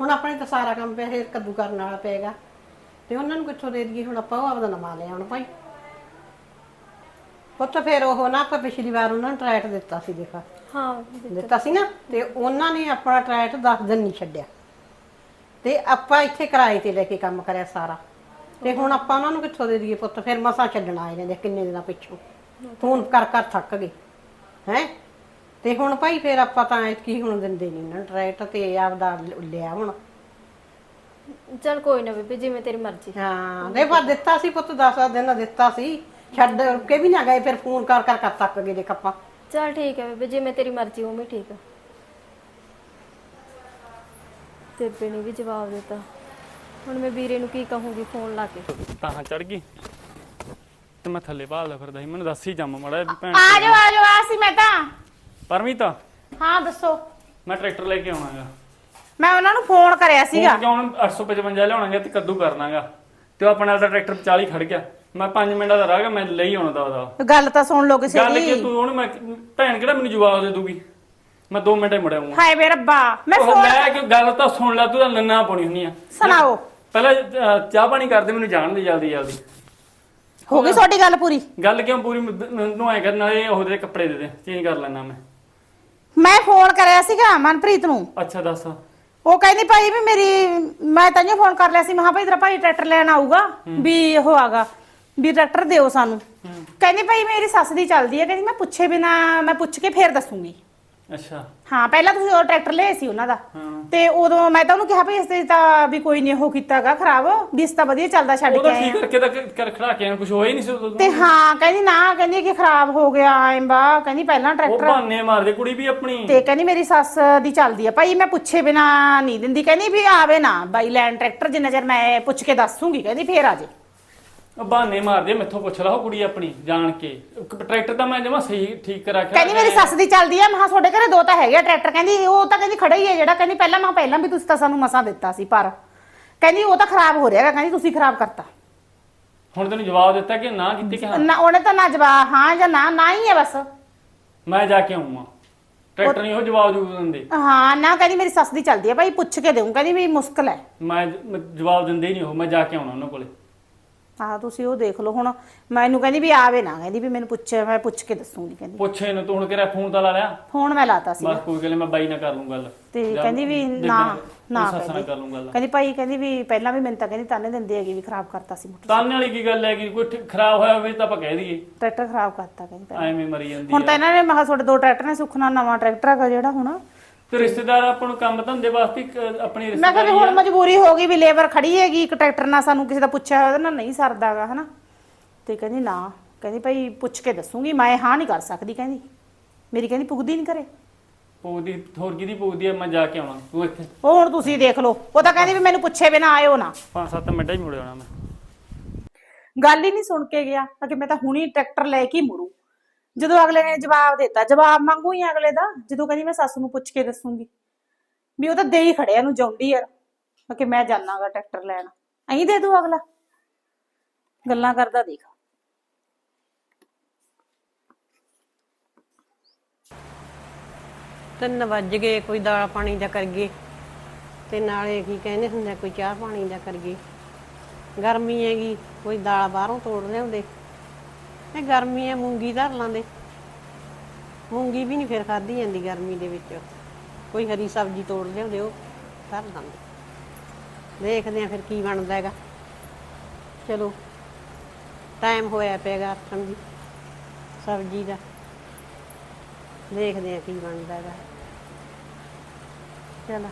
ਹੁਣ ਆਪਣੇ ਤਾਂ ਸਾਰਾ ਕੰਮ ਪਿਆ ਫਿਰ ਕੱਦੂ ਕਰਨ ਵਾਲਾ ਪਏਗਾ। ਤੇ ਉਹਨਾਂ ਨੂੰ ਕਿੱਥੋਂ ਦੇ ਦਈਏ ਹੁਣ ਆਪਾਂ ਉਹ ਆਪਦਾ ਨਵਾਂ ਲੈ ਆਉਣ ਭਾਈ। ਪੁੱਤ ਫਿਰ ਉਹ ਨਾ ਆਪਾਂ ਪਿਛਲੀ ਵਾਰ ਉਹਨਾਂ ਨੂੰ ਟਰੈਟ ਦਿੱਤਾ ਸੀ ਦੇਖਾ। ਹਾਂ ਦਿੱਤਾ ਸੀ ਨਾ ਤੇ ਉਹਨਾਂ ਨੇ ਆਪਣਾ ਟਰੈਟ 10 ਦਿਨ ਨਹੀਂ ਛੱਡਿਆ। ਤੇ ਆਪਾਂ ਇੱਥੇ ਕਿਰਾਏ ਤੇ ਲੈ ਕੇ ਕੰਮ ਕਰਿਆ ਸਾਰਾ। ਤੇ ਹੁਣ ਆਪਾਂ ਉਹਨਾਂ ਨੂੰ ਕਿੱਥੋਂ ਦੇ ਦਈਏ ਪੁੱਤ? ਫਿਰ ਮਸਾਂ ਛੱਡਣਾ ਆਏ ਨੇ ਕਿੰਨੇ ਦਿਨਾਂ ਪਿੱਛੋਂ। ਫੋਨ ਕਰ ਕਰ ਥੱਕ ਗਏ ਹੈ? ਤੇ ਹੁਣ ਭਾਈ ਫਿਰ ਆਪਾਂ ਤਾਂ ਕੀ ਹੁਣ ਦਿੰਦੇ ਨਹੀਂ ਨਾ ਟਰੈਟ ਤੇ ਆਪਦਾ ਲਿਆ ਹੁਣ। ਚੱਲ ਕੋਈ ਨਾ ਬੇਬੇ ਜਿਵੇਂ ਤੇਰੀ ਮਰਜ਼ੀ। ਹਾਂ ਦੇ ਪਰ ਦਿੱਤਾ ਸੀ ਪੁੱਤ 10 ਦਿਨ ਦਾ ਦਿੱਤਾ ਸੀ। ਛੱਡ ਕੇ ਵੀ ਨਾ ਗਏ ਫਿਰ ਫੋਨ ਕਰ ਕਰ ਕਰ ਥੱਕ ਗਏ ਦੇਖ ਆਪਾਂ। ਚੱਲ ਠੀਕ ਹੈ ਬੇਬੇ ਜਿਵੇਂ ਤੇਰੀ ਮਰਜ਼ੀ ਉਵੇਂ ਠੀਕ ਆ। ਬੇਬੇ ਨੇ ਵੀ ਜਵਾਬ ਦਿੱਤਾ। ਹੁਣ ਮੈਂ ਵੀਰੇ ਨੂੰ ਕੀ ਕਹੂੰਗੀ ਫੋਨ ਲਾ ਕੇ। ਤਾਂ ਚੜ ਗਈ। ਤੇ ਮੈਂ ਥੱਲੇ ਭਾਲਦਾ ਫਿਰਦਾ ਸੀ। ਮੈਨੂੰ ਦੱਸ ਹੀ ਜੰਮ ਮੜਾ ਭੈਣ ਆ ਜਾਓ ਆ ਜਾਓ ਆ ਸੀ ਮੈਂ ਤਾਂ। ਪਰਮੀਤ। ਹਾਂ ਦੱਸੋ। ਮੈਂ ਟਰੈਕਟਰ ਲੈ ਕੇ ਆਉਣਾਗਾ। ਮੈਂ ਉਹਨਾਂ ਨੂੰ ਫੋਨ ਕਰਿਆ ਸੀਗਾ। ਕਿਉਂ 855 ਲਿਆਉਣਾਗਾ ਤੇ ਕੱਦੂ ਕਰਨਾਗਾ। ਤੇ ਉਹ ਆਪਣੇ ਨਾਲ ਦਾ ਟਰੈਕਟਰ 40 ਖੜ ਗਿਆ। ਮੈਂ 5 ਮਿੰਟਾਂ ਦਾ ਰਾਹ ਗਾ ਮੈਂ ਲਈ ਆਉਣਾ ਦਾ ਉਹਦਾ। ਗੱਲ ਤਾਂ ਸੁਣ ਲਓ ਕਿਸੇ ਗੱਲ ਕਿ ਦੀ ਤੂੰ ਉਹਨੂੰ ਮੈਂ ਭੈਣ ਕਿਹੜਾ ਮੈਨੂੰ ਜਵਾਬ ਦੇ ਦੂਗੀ? ਮੈਂ 2 ਮਿੰਟੇ ਮੁੜਿਆ ਆਉਂਗਾ ਹਾਏ ਵੇ ਰੱਬਾ ਮੈਂ ਉਹ ਫੋਨ ਮੈਂ ਕਿ ਗੱਲ ਤਾਂ ਸੁਣ ਲੈ ਤੂੰ ਤਾਂ ਨੰਨਾ ਪਾਉਣੀ ਹੁੰਨੀ ਆ। ਸੁਣਾਓ। ਪਹਿਲਾਂ ਅਹ, ਚਾਹ ਪਾਣੀ ਕਰਦੇ ਮੈਨੂੰ ਜਾਣ ਦੇ ਜਲਦੀ ਜਲਦੀ। ਹੋ ਗਈ ਤੁਹਾਡੀ ਗੱਲ ਪੂਰੀ? ਗੱਲ ਕਿਉਂ ਪੂਰੀ? ਨੂੰ ਐ ਕਰਨ ਨਾਲੇ ਉਹਦੇ ਕੱਪੜੇ ਦੇ ਦੇ ਚੇਂਜ ਕਰ ਲੈਣਾ ਮੈਂ। ਮੈਂ ਫੋਨ ਕਰਿਆ ਸੀਗਾ ਮਨਪ੍ਰੀਤ ਨੂੰ। ਅੱਛਾ ਦੱਸ। ਉਹ ਕਹਿੰਦੀ ਭਾਈ ਵੀ ਮੇਰੀ ਮੈਂ ਤਾਂ ਫੋਨ ਕਰ ਲਿਆ ਸੀ ਮਹਾ ਭਾਈ ਤੇਰਾ ਭਾਈ ਟਰੈਕਟਰ ਲੈਣ ਆਊਗਾ ਵੀ ਉਹ ਆਗਾ ਵੀ ਟਰੈਕਟਰ ਦਿਓ ਸਾਨੂੰ। ਕਹਿੰਦੀ ਭਾਈ ਮੇਰੀ ਸੱਸ ਦੀ ਚੱਲਦੀ ਹੈ ਕਹਿੰਦੀ ਮੈਂ ਪੁੱਛੇ ਬਿਨਾ ਮੈਂ ਪੁੱਛ ਕੇ ਫੇਰ ਦੱਸੂਗੀ। ਅੱਛਾ। ਹਾਂ ਪਹਿਲਾਂ ਤੁਸੀਂ ਉਹ ਟਰੈਕਟਰ ਲਿਆ ਸੀ ਉਹਨਾਂ ਦਾ। ਹਾਂ। ਤੇ ਉਦੋਂ ਮੈਂ ਤਾਂ ਉਹਨੂੰ ਕਿਹਾ ਭਾਈ ਇਸ ਤੇ ਤਾਂ ਵੀ ਕੋਈ ਨਹੀਂ ਉਹ ਕੀਤਾਗਾ ਖਰਾਬ। ਵੀ ਇਸ ਤਾਂ ਵਧੀਆ ਚੱਲਦਾ ਛੱਡ ਕੇ ਉਹਦਾ ਆਏ ਠੀਕ। ਕਰਕੇ ਤਾਂ ਕਰ ਖੜਾ ਕੇ ਕੁਝ ਹੋਇਆ ਹੀ ਨਹੀਂ ਸੀ ਉਦੋਂ ਤੇ ਹਾਂ ਕਹਿੰਦੀ ਨਾ ਕਹਿੰਦੀ ਕਿ ਖਰਾਬ ਹੋ ਗਿਆ ਐਂ ਬਾ ਕਹਿੰਦੀ ਪਹਿਲਾਂ ਉਹ ਟਰੈਕਟਰ। ਬਹਾਨੇ ਮਾਰਦੇ ਕੁੜੀ ਵੀ ਆਪਣੀ। ਤੇ ਕਹਿੰਦੀ ਮੇਰੀ ਸੱਸ ਦੀ ਚੱਲਦੀ ਆ। ਭਾਈ ਮੈਂ ਪੁੱਛੇ ਬਿਨਾ ਨਹੀਂ ਦਿੰਦੀ। ਕਹਿੰਦੀ ਵੀ ਆਵੇ ਨਾ ਬਾਈ ਲੈਂਡ ਟਰੈਕਟਰ ਜਿੰਨਾ ਚਿਰ ਮੈਂ ਪੁੱਛ ਕੇ ਦੱਸੂਗੀ ਕਹਿੰਦੀ ਫੇਰ ਆ ਜੇ। ਉਹ ਬਹਾਨੇ ਮਾਰਦੇ ਮੈਥੋਂ ਪੁੱਛ ਲਾ ਉਹ ਕੁੜੀ ਆਪਣੀ ਜਾਣ ਕੇ। ਟਰੈਕਟਰ ਤਾਂ ਮੈਂ ਜਮਾ ਸਹੀ ਠੀਕ ਕਰਾ ਕੇ ਕਹਿੰਦੀ ਮੇਰੀ ਸੱਸ ਦੀ ਚੱਲਦੀ ਆ ਮੈਂ ਕਿਹਾ ਤੁਹਾਡੇ ਘਰੇ ਦੋ ਤਾਂ ਹੈਗੇ ਆ ਟਰੈਕਟਰ। ਕਹਿੰਦੀ ਉਹ ਤਾਂ ਕਹਿੰਦੀ ਖੜਾ ਹੀ ਹੈ ਜਿਹੜਾ ਕਹਿੰਦੀ ਪਹਿਲਾਂ ਮੈਂ ਕਿਹਾ ਪਹਿਲਾਂ ਵੀ ਤੁਸੀਂ ਤਾਂ ਸਾਨੂੰ ਮਸਾਂ ਦਿੱਤਾ ਸੀ ਪਰ ਕਹਿੰਦੀ ਉਹ ਤਾਂ ਖਰਾਬ ਹੋ ਰਿਹਾਗਾ ਕਹਿੰਦੀ ਤੁਸੀਂ ਖਰਾਬ ਕਰਤਾ। ਹੁਣ ਤੈਨੂੰ ਜਵਾਬ ਦਿੱਤਾ ਕਿ ਨਾ ਕੀਤੀ ਕਿ ਹਾਂ? ਨਾ ਉਹਨੇ ਤਾਂ ਨਾ ਜਵਾਬ ਹਾਂ ਜਾਂ ਨਾ ਨਾ ਹੀ ਹੈ ਬਸ। ਮੈਂ ਜਾ ਕੇ ਆਉਂਗਾ ਟਰੈਕਟਰ ਨਹੀਂ ਉਹ ਜਵਾਬ ਜੂ ਦਿੰਦੇ। ਹਾਂ ਨਾ ਕਹਿੰਦੀ ਮੇਰੀ ਸੱਸ ਦੀ ਚੱਲਦੀ ਆ ਭਾਈ ਪੁੱਛ ਕੇ ਦੇਉਂ ਕਹਿੰਦੀ ਵੀ ਮੁਸ਼ਕਲ ਹੈ। ਮੈਂ ਮੈਂ ਜਵਾਬ ਦਿੰਦੇ ਹੀ ਨਹੀਂ ਉਹ ਮੈਂ ਜਾ ਕੇ ਆਉਣਾ ਉਹਨਾਂ ਕੋਲੇ। ਆਹ ਤੁਸੀਂ ਉਹ ਦੇਖ ਲਓ ਹੁਣ। ਮੈਨੂੰ ਕਹਿੰਦੀ ਵੀ ਆਵੇ ਨਾ ਕਹਿੰਦੀ ਵੀ ਮੈਨੂੰ ਪੁੱਛ ਮੈਂ ਪੁੱਛ ਕੇ ਦੱਸੂਗੀ ਕਹਿੰਦੀ। ਪੁੱਛੇ ਇਹਨੂੰ ਤੂੰ ਹੁਣ ਕਿਹੜਾ ਫੋਨ ਤਾਂ ਲਾ ਲਿਆ? ਫੋਨ ਮੈਂ ਲਾਤਾ ਸੀ ਬਸ ਕੋਈ ਗੱਲ ਨੀ, ਮੈਂ ਬਾਈ ਨਾਲ ਕਰ ਲੂੰ ਗੱਲ। ਤੇ ਜਾਂ ਕਹਿੰਦੀ ਵੀ ਦੇਖਦੇ ਨਾ ਨੇ, ਨਾ ਸੱਸ ਨਾਲ ਕਹਿੰਦੀ। ਕਰ ਲੂੰ ਗੱਲ। ਕਹਿੰਦੀ ਭਾਈ ਕਹਿੰਦੀ ਵੀ ਪਹਿਲਾਂ ਵੀ ਮੈਨੂੰ ਤਾਂ ਕਹਿੰਦੀ ਤਾਨੇ ਦਿੰਦੇ ਹੈਗੇ ਵੀ ਖਰਾਬ ਕਰਤਾ ਸੀ ਮੋਟਰ ਤਾਨੇ ਵਾਲੀ ਕੀ ਗੱਲ ਹੈ ਕਿ ਕੋਈ ਠ- ਖਰਾਬ ਹੋਇਆ ਹੋਵੇ ਤਾਂ ਆਪਾਂ ਕਹਿ ਦਈਏ। ਟਰੈਕਟਰ ਖਰਾਬ ਕਰਤਾ ਕਹਿੰਦੀ ਪਹਿਲਾਂ। ਐਵੇਂ ਮਰੀ ਜਾਂਦੀ ਹੁਣ ਤਾਂ ਇਹਨਾਂ ਨੇ ਮਹਾ ਤੁਹਾਡੇ ਦੋ ਟਰੈਕਟਰ ਨੇ ਸੁਖਣਾ ਨਵਾਂ ਟਰੈਕਟਰ ਹੈਗਾ ਜਿਹੜਾ ਹੁਣ। ਤੇ ਰਿਸ਼ਤੇਦਾਰ ਆਪਾਂ ਨੂੰ ਕੰਮ ਧੰਦੇ ਵਾਸਤੇ ਇੱਕ ਆਪਣੀ ਮੈਂ ਕਿਹਾ ਵੀ ਰਿਸ਼ਤੇਦਾਰੀ ਹੁਣ ਮਜਬੂਰੀ ਹੋ ਗਈ ਵੀ ਲੇਬਰ ਖੜੀ ਹੈਗੀ ਇੱਕ ਟਰੈਕਟਰ ਨਾਲ ਸਾਨੂੰ ਕਿਸੇ ਦਾ ਪੁੱਛਿਆ ਉਹਦੇ ਨਾਲ ਨਹੀਂ ਸਰਦਾਗਾ ਹਨਾ? ਤੇ ਕਹਿੰਦੀ ਨਾ ਕਹਿੰਦੀ ਭਾਈ ਪੁੱਛ ਕੇ ਦੱਸੂਗੀ ਮੈਂ ਹਾਂ ਨਹੀਂ ਕਰ ਸਕਦੀ ਕਹਿੰਦੀ। ਮੇਰੀ ਕਹਿੰਦੀ ਪੁੱਗਦੀ ਨਹੀਂ ਕਰੇ ਪੂਦੀ ਹੋਰ ਕਿਹਦੀ ਪੂਦੀ ਆ ਮੈਂ ਜਾ ਕੇ ਆਉਣਾ ਤੂੰ ਇੱਥੇ। ਉਹ ਹੁਣ ਤੁਸੀਂ ਦੇਖ ਲਓ ਉਹ ਤਾਂ ਕਹਿੰਦੀ ਵੀ ਮੈਨੂੰ ਪੁੱਛੇ ਬਿਨਾ ਆਇਓ ਨਾ। 5-7 ਮਿੰਟਾਂ ਹੀ ਮੁੜ ਆਉਣਾ ਮੈਂ। ਗੱਲ ਹੀ ਨਹੀਂ ਸੁਣ ਕੇ ਗਿਆ ਕਿ ਮੈਂ ਤਾਂ ਹੁਣੀ ਟਰੈਕਟਰ ਲੈ ਕੇ ਹੀ ਮੁੜੂ। ਜਦੋਂ ਅਗਲੇ ਨੇ ਜਵਾਬ ਦਿੱਤਾ, ਜਵਾਬ ਮੰਗੂ ਹੀ ਅਗਲੇ ਦਾ, ਜਦੋਂ ਕਹਿੰਦੀ ਮੈਂ ਸੱਸ ਨੂੰ ਪੁੱਛ ਕੇ ਦੱਸੂਗੀ। ਵੀ ਉਹ ਤਾਂ ਦੇ ਹੀ ਖੜਿਆ ਨੂੰ ਜੌਂਡੀ ਯਾਰ ਕਿ ਮੈਂ ਜਾਣਾਗਾ ਟਰੈਕਟਰ ਲੈਣ, ਐਂ ਦੇ ਦੂ ਅਗਲਾ। ਗੱਲਾਂ ਕਰਦਾ ਦੇਖ। ਤਿੰਨ ਵੱਜ ਗਏ, ਕੋਈ ਦਾਲ ਪਾਣੀ ਦਾ ਕਰੀਏ ਤੇ ਨਾਲੇ ਕੀ ਕਹਿੰਦੇ ਹੁੰਦੇ ਕੋਈ ਚਾਹ ਪਾਣੀ ਦਾ ਕਰੀਏ ਗਰਮੀ ਹੈਗੀ, ਕੋਈ ਦਾਲ ਬਾਹਰੋਂ ਤੋੜ ਲਿਆਉਂਦੇ। ਇਹ ਗਰਮੀ ਹੈ ਮੂੰਗੀ ਧਰ ਲਾਂਦੇ। ਮੂੰਗੀ ਵੀ ਨਹੀਂ ਫਿਰ ਖਾਧੀ ਜਾਂਦੀ ਗਰਮੀ ਦੇ ਵਿੱਚ। ਕੋਈ ਹਰੀ ਸਬਜ਼ੀ ਤੋੜ ਲਿਆਉਂਦੇ ਉਹ ਧਰ ਲਾਂਦੇ। ਦੇਖਦੇ ਆ ਫਿਰ ਕੀ ਬਣਦਾ ਹੈਗਾ। ਚਲੋ ਟਾਈਮ ਹੋਇਆ ਆਥਣ ਦੀ ਸਬਜ਼ੀ ਦਾ। ਦੇਖਦੇ ਆ ਕੀ ਬਣਦਾ ਹੈਗਾ। ਚਲ।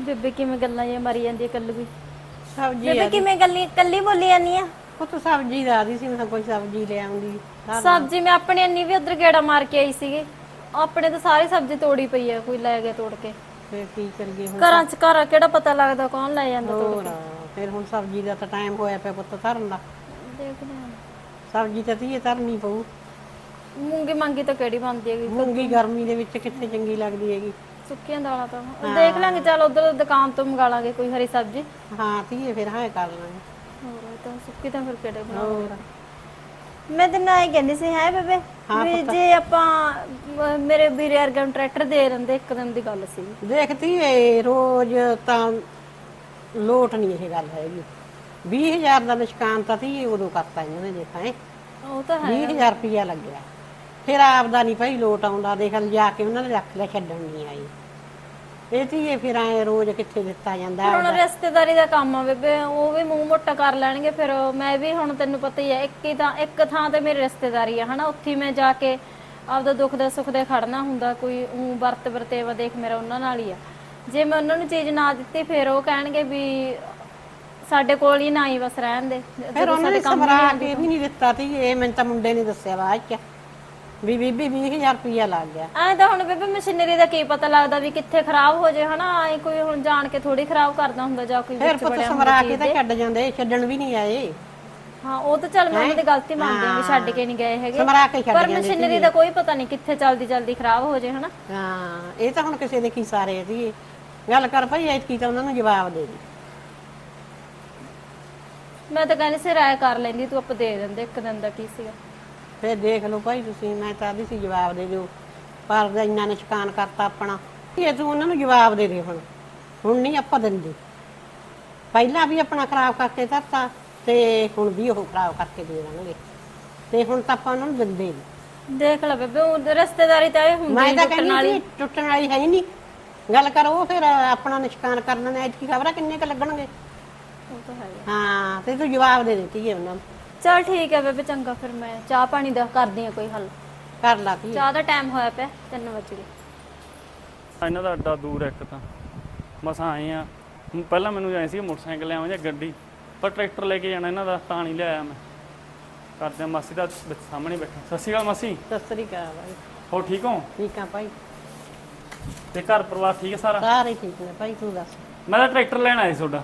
ਬੇਬੇ ਕਿਵੇਂ ਗੱਲਾਂ ਜਿਹੀਆਂ ਮਾਰੀ ਜਾਂਦੀ ਹੈ ਕੱਲ ਵੀ? ਸਬਜ਼ੀ ਬੇਬੇ ਕਿਵੇਂ ਗੱਲੀ ਕੱਲੀ ਬੋਲੀ ਜਾਂਦੀ ਆ? ਉਹ ਤਾਂ ਸਬਜ਼ੀ ਦਾ ਦੀ ਸੀ ਮੈਂ ਕੋਈ ਸਬਜ਼ੀ ਲੈ ਆਉਂਦੀ। ਸਬਜ਼ੀ ਮੈਂ ਆਪਣੇ ਅੰਨੀ ਵੀ ਉਧਰ ਗੇੜਾ ਮਾਰ ਕੇ ਆਈ ਸੀਗੀ। ਆਪਣੇ ਤਾਂ ਸਾਰੀ ਸਬਜ਼ੀ ਤੋੜੀ ਪਈ ਆ ਕੋਈ ਲੈ ਗਿਆ ਤੋੜ ਕੇ। ਫਿਰ ਕੀ ਕਰੀਏ ਹੁਣ? ਘਰਾਂ ਚ ਘਰ ਕਿਹੜਾ ਪਤਾ ਲੱਗਦਾ ਕੌਣ ਲੈ ਜਾਂਦਾ ਤੋੜ ਹੋਰ ਫਿਰ ਹੁਣ ਸਬਜ਼ੀ ਦਾ ਤਾਂ ਟਾਈਮ ਹੋਇਆ ਪਿਆ ਪੁੱਤ ਧਰਨ ਦਾ। ਦੇਖਦੇ ਹਾਂ। ਸਬਜ਼ੀ ਤਾਂ ਧੀਏ ਧਰਨੀ ਪਊ। ਮੂੰਗੀ ਮੰਗੀ ਤਾਂ ਕਿਹੜੀ ਬਣਦੀ ਹੈਗੀ? ਮੂੰਗੀ ਗਰਮੀ ਦੇ ਵਿੱਚ ਕਿੱਥੇ ਚੰਗੀ ਲੱਗਦੀ ਹੈਗੀ? ਸੁੱਕੀਆਂ ਦਾਲਾਂ ਤਾਂ। ਦੇਖ ਲਾਂਗੇ ਚੱਲ ਉਧਰ ਦੁਕਾਨ ਤੋਂ ਮੰਗਾ ਲਾਂਗੇ ਕੋਈ ਹਰੀ ਸਬਜ਼ੀ। ਹਾਂ ਧੀਏ ਫਿਰ ਹਾਂ ਕਰ ਲਾਂਗੇ। ਤਾਂ ਸੁੱਕੀ ਤਾਂ ਫਿਰ ਕਿਹੜੇ ਬਣਾ ਹੋਰ। ਮੈਂ ਤੇ ਨਾ ਇਹ ਕਹਿੰਦੀ ਸੀ ਹੈ ਬੇਬੇ? ਵੀ ਜੇ ਆਪਾਂ ਅਹ, ਮੇਰੇ ਵੀਰੇ ਵਰਗਾ ਨੂੰ ਟਰੈਕਟਰ ਦੇ ਦਿੰਦੇ ਇੱਕ ਦਿਨ ਦੀ ਗੱਲ ਸੀ। ਦੇਖਤੀ ਏ ਰੋਜ਼ ਤਾਂ ਲੋਟ ਨਹੀਂ ਇਹ ਗੱਲ ਹੈਗੀ। 20000 ਦਾ ਨਿਸ਼ਕਾਨ ਤਾਂ ਧੀਏ ਉਦੋਂ ਕਰਤਾ ਇਹਨਾਂ ਨੇ ਦੇਖਾਂ ਹੈ? ਉਹ ਤਾਂ ਹੈ। 20000 ਰੁਪਇਆ ਲੱਗਿਆ। ਫਿਰ ਆਪਦਾ ਨਹੀਂ ਭਾਈ ਲੋਟ ਆਉਂਦਾ ਦੇਖ ਲ ਜਾ ਕੇ ਉਹਨਾਂ ਨੇ ਰੱਖ ਲਿਆ ਛੱਡਣ ਨਹੀਂ ਆਈ। ਇਹ ਧੀਏ ਫਿਰ ਐ ਰੋਜ਼ ਕਿੱਥੇ ਦਿੱਤਾ ਜਾਂਦਾ ਹੁਣ ਰਿਸ਼ਤੇਦਾਰੀ ਦਾ ਕੰਮ ਆ ਬੇਬੇ ਉਹ ਵੀ ਮੂੰਹ ਮੋਟਾ ਕਰ ਲੈਣਗੇ ਫਿਰ ਮੈਂ ਵੀ ਹੁਣ ਤੈਨੂੰ ਪਤਾ ਹੀ ਹੈ ਇੱਕ ਹੀ ਤਾਂ ਇੱਕ ਥਾਂ ਤੇ ਮੇਰੀ ਰਿਸ਼ਤੇਦਾਰੀ ਆ ਹਨਾ? ਉੱਥੇ ਹੀ ਮੈਂ ਜਾ ਕੇ ਆਪਦਾ ਦੁੱਖ ਦੇ ਸੁੱਖ ਦੇ ਖੜਨਾ ਹੁੰਦਾ ਕੋਈ ਊਂ ਵਰਤ ਵਰਤੇਵਾ ਦੇਖ ਮੇਰਾ ਉਹਨਾਂ ਨਾਲ ਹੀ ਆ। ਜੇ ਮੈਂ ਉਹਨਾਂ ਨੂੰ ਚੀਜ਼ ਨਾ ਦਿੱਤੀ ਫਿਰ ਉਹ ਕਹਿਣਗੇ ਵੀ ਸਾਡੇ ਕੋਲ ਹੀ ਨਾ ਹੀ ਬਸ ਰਹਿਣ ਦੇ। ਫਿਰ ਉਹਨਾਂ ਨੇ ਸਮਰਾ ਕੇ ਵੀ ਨਹੀਂ ਦਿੱਤਾ ਧੀਏ ਮੈਨੂੰ ਤਾਂ ਮੁੰਡੇ ਨੇ ਦੱਸਿਆ ਬਾਅਦ ਚ। ਵੀ ਬੀਬੀ 20000 ਰੁਪਇਆ ਲੱਗ ਗਿਆ। ਐ ਤਾਂ ਹੁਣ ਬੇਬੇ ਮਸ਼ੀਨਰੀ ਦਾ ਕੀ ਪਤਾ ਲੱਗਦਾ ਵੀ ਕਿੱਥੇ ਖਰਾਬ ਹੋ ਜੇ ਹਨਾ? ਐ ਕੋਈ ਹੁਣ ਜਾਣ ਕੇ ਥੋੜੀ ਖਰਾਬ ਕਰਦਾ ਹੁੰਦਾ ਜਾਂ ਕੋਈ ਫਿਰ ਵਿੱਚ ਪੁੱਤ ਬੜਿਆ ਸਮਰਾ ਕੇ ਤਾਂ ਛੱਡ ਜਾਂਦੇ ਛੱਡਣ ਵੀ ਨਹੀਂ ਆਏ। ਹਾਂ ਉਹ ਤਾਂ ਚੱਲ ਮੈਂ ਉਹਨਾਂ ਦੀ ਗਲਤੀ ਮੰਨਦੀ ਹਾਂ ਵੀ ਛੱਡ ਕੇ ਨਹੀਂ ਗਏ ਹੈਗੇ। ਸਮਰਾ ਕੇ ਛੱਡ ਪਰ ਜਾਂਦੇ ਮਸ਼ੀਨਰੀ ਦਾ ਕੋਈ ਪਤਾ ਨਹੀਂ ਕਿੱਥੇ ਚਲਦੀ ਚਲਦੀ ਖਰਾਬ ਹੋ ਜੇ ਹਨਾ? ਹਾਂ ਇਹ ਤਾਂ ਹੁਣ ਕਿਸੇ ਦੇ ਕੀ ਸਾਰੇ ਧੀਏ ਗੱਲ ਕਰ ਭਾਈ ਐਤਕੀ ਤਾਂ ਉਹਨਾਂ ਨੂੰ ਜਵਾਬ ਦੇ ਦੇ। ਮੈਂ ਤਾਂ ਕਹਿੰਦੀ ਸੀ ਰਾਇ ਕਰ ਲੈਂਦੀ ਤੂੰ ਆਪਾਂ ਦੇ ਦਿੰਦੇ ਇੱਕ ਦਿਨ ਦਾ ਕੀ ਸੀਗਾ। ਫਿਰ ਦੇਖ ਲਓ ਭਾਈ ਤੁਸੀਂ ਮੈਂ ਤਾਂ ਆਦੀ ਸੀ ਜਵਾਬ ਦੇ ਦਿਓ। ਪਰ ਦਾ ਇੰਨਾ ਨਿਸ਼ਕਾਨ ਕਰਤਾ ਆਪਣਾ। ਇਹ ਤੂੰ ਉਹਨਾਂ ਨੂੰ ਜਵਾਬ ਦੇ ਦੇ ਹੁਣ। ਹੁਣ ਨਹੀਂ ਆਪਾਂ ਦਿੰਦੇ। ਪਹਿਲਾਂ ਵੀ ਆਪਣਾ ਖਰਾਬ ਕਰਕੇ ਧਰਤਾ ਤੇ ਹੁਣ ਵੀ ਉਹ ਖਰਾਬ ਕਰਕੇ ਦੇ ਦੇਣਗੇ। ਤੇ ਹੁਣ ਤਾਂ ਆਪਾਂ ਉਹਨਾਂ ਨੂੰ ਦਿੰਦੇ ਨਹੀਂ। ਦੇਖ ਲੈ ਬੇਬੇ ਉਹ ਰਿਸ਼ਤੇਦਾਰੀ ਤਾਂ ਇਹ ਹੁੰਦੀ ਮੈਂ ਤਾਂ ਟੁੱਟਣ ਕਹਿੰਦੀ ਸੀ ਟੁੱਟਣ ਵਾਲੀ ਹੈ ਹੀ ਨਹੀਂ। ਗੱਲ ਕਰੋ ਫਿਰ ਆਪਣਾ ਨਿਸ਼ਕਾਨ ਕਰਨ ਨੇ ਐਤਕੀ ਖਬਰਾਂ ਕਿੰਨੇ ਕ ਲੱਗਣਗੇ? ਉਹ ਤਾਂ ਹੈ ਹਾਂ ਤੇ ਤੂੰ ਜਵਾਬ ਦੇ ਦਿੱਤੀ ਹੈ ਉਹਨਾਂ ਨੂੰ। ਚਲ ਠੀਕ ਹੈ ਬੇਬੇ ਚੰਗਾ ਫਿਰ ਮੈਂ ਚਾਹ ਪਾਣੀ ਦਾ ਕਰਦੀ ਆ ਕੋਈ ਹੱਲ। ਕਰ ਲਾ ਤੀ ਚਾਹ ਦਾ ਟਾਈਮ ਹੋਇਆ ਪਿਆ 3 ਵਜੇ ਇਹਨਾਂ ਦਾ ਅੱਡਾ ਦੂਰ ਹੈ ਇੱਕ ਤਾਂ। ਮਸਾਂ ਆਏ ਆ ਹੁਣ ਪਹਿਲਾਂ ਮੈਨੂੰ ਐ ਸੀ ਮੋਟਰਸਾਈਕਲ ਲਿਆਵਾਂ ਜਾਂ ਗੱਡੀ ਪਰ ਟਰੈਕਟਰ ਲੈ ਕੇ ਜਾਣਾ ਇਹਨਾਂ ਦਾ ਤਾਂ ਨਹੀਂ ਲਿਆਇਆ ਮੈਂ। ਕਰਦੇ ਆ ਮਾਸੀ ਦਾ ਵਿੱਚ ਸਾਹਮਣੇ ਬੈਠਾ। ਸਤਿ ਸ਼੍ਰੀ ਅਕਾਲ ਮਾਸੀ। ਸਤਿ ਸ੍ਰੀ ਅਕਾਲ ਭਾਈ ਹੋ ਠੀਕ ਹੋ? ਠੀਕ ਆ ਭਾਈ ਤੇ ਘਰ ਪਰਿਵਾਰ ਠੀਕ ਹੈ ਸਾਰਾ? ਸਾਰੇ ਠੀਕ ਨੇ ਭਾਈ ਤੂੰ ਦੱਸ। ਮੈਂ ਤਾਂ ਟਰੈਕਟਰ ਲੈਣ ਆਇਆ ਸੀ ਤੁਹਾਡਾ।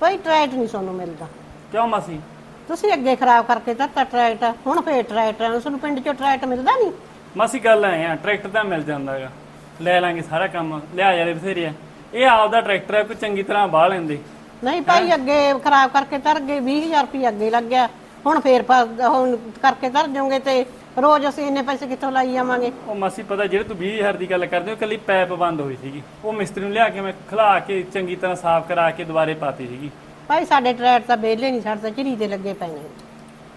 ਭਾਈ ਟਰੈਕਟ ਨਹੀਂ ਸਾਨੂੰ ਮਿਲਦਾ। ਕਿਉਂ ਮਾਸੀ? ਤੁਸੀਂ ਅੱਗੇ ਖਰਾਬ ਕਰਕੇ ਦਿੱਤਾ ਟਰੈਕਟ ਹੁਣ ਫੇਰ ਟਰੈਕਟ ਹੈ ਸਾਨੂੰ ਪਿੰਡ ਚੋਂ ਟਰੈਕਟ ਮਿਲਦਾ ਨਹੀਂ। ਮਾਸੀ ਗੱਲ ਐ ਆ ਟਰੈਕਟਰ ਤਾਂ ਮਿਲ ਜਾਂਦਾ ਹੈਗਾ। ਲੈ ਲਾਂਗੇ ਸਾਰਾ ਕੰਮ ਲਿਆ ਜਾਲੇ ਬਥੇਰੇ ਆ। ਇਹ ਆਪਦਾ ਟਰੈਕਟਰ ਹੈ ਕੋਈ ਚੰਗੀ ਤਰ੍ਹਾਂ ਬਾਹ ਲੈਂਦੇ। ਨਹੀਂ ਭਾਈ ਅੱਗੇ ਖਰਾਬ ਕਰਕੇ ਤਰ ਗਏ 20000 ਰੁਪਏ ਅੱਗੇ ਲੱਗ ਗਿਆ। ਹੁਣ ਫੇਰ ਪਾ- ਹੁਣ ਕਰਕੇ ਤਰ ਜਾਓਗੇ ਤੇ ਰੋਜ਼ ਅਸੀਂ ਇੰਨੇ ਪੈਸੇ ਕਿੱਥੋਂ ਲਾਈ ਜਾਵਾਂਗੇ? ਉਹ ਮਾਸੀ ਪਤਾ ਜਿਹੜੇ ਤੂੰ 20000 ਦੀ ਗੱਲ ਕਰਦੇ ਹੋ ਕੱਲੀ ਪੈਪ ਬੰਦ ਹੋਈ ਸੀਗੀ। ਉਹ ਮਿਸਤਰੀ ਨੂੰ ਲਿਆ ਕੇ ਮੈਂ ਖਲਾ ਕੇ ਚੰਗੀ ਤਰ੍ਹਾਂ ਸਾਫ਼ ਕਰਾ ਕੇ ਦੁਬਾਰੇ ਪਾਤੀ ਸੀਗੀ। ਭਾਈ ਸਾਡੇ ਟਰੈਕਟ ਤਾਂ ਵਿਹਲੇ ਨਹੀਂ ਸਾਡੇ ਤਾਂ ਝਿਰੀ ਤੇ ਲੱਗੇ ਪਏ ਨੇ।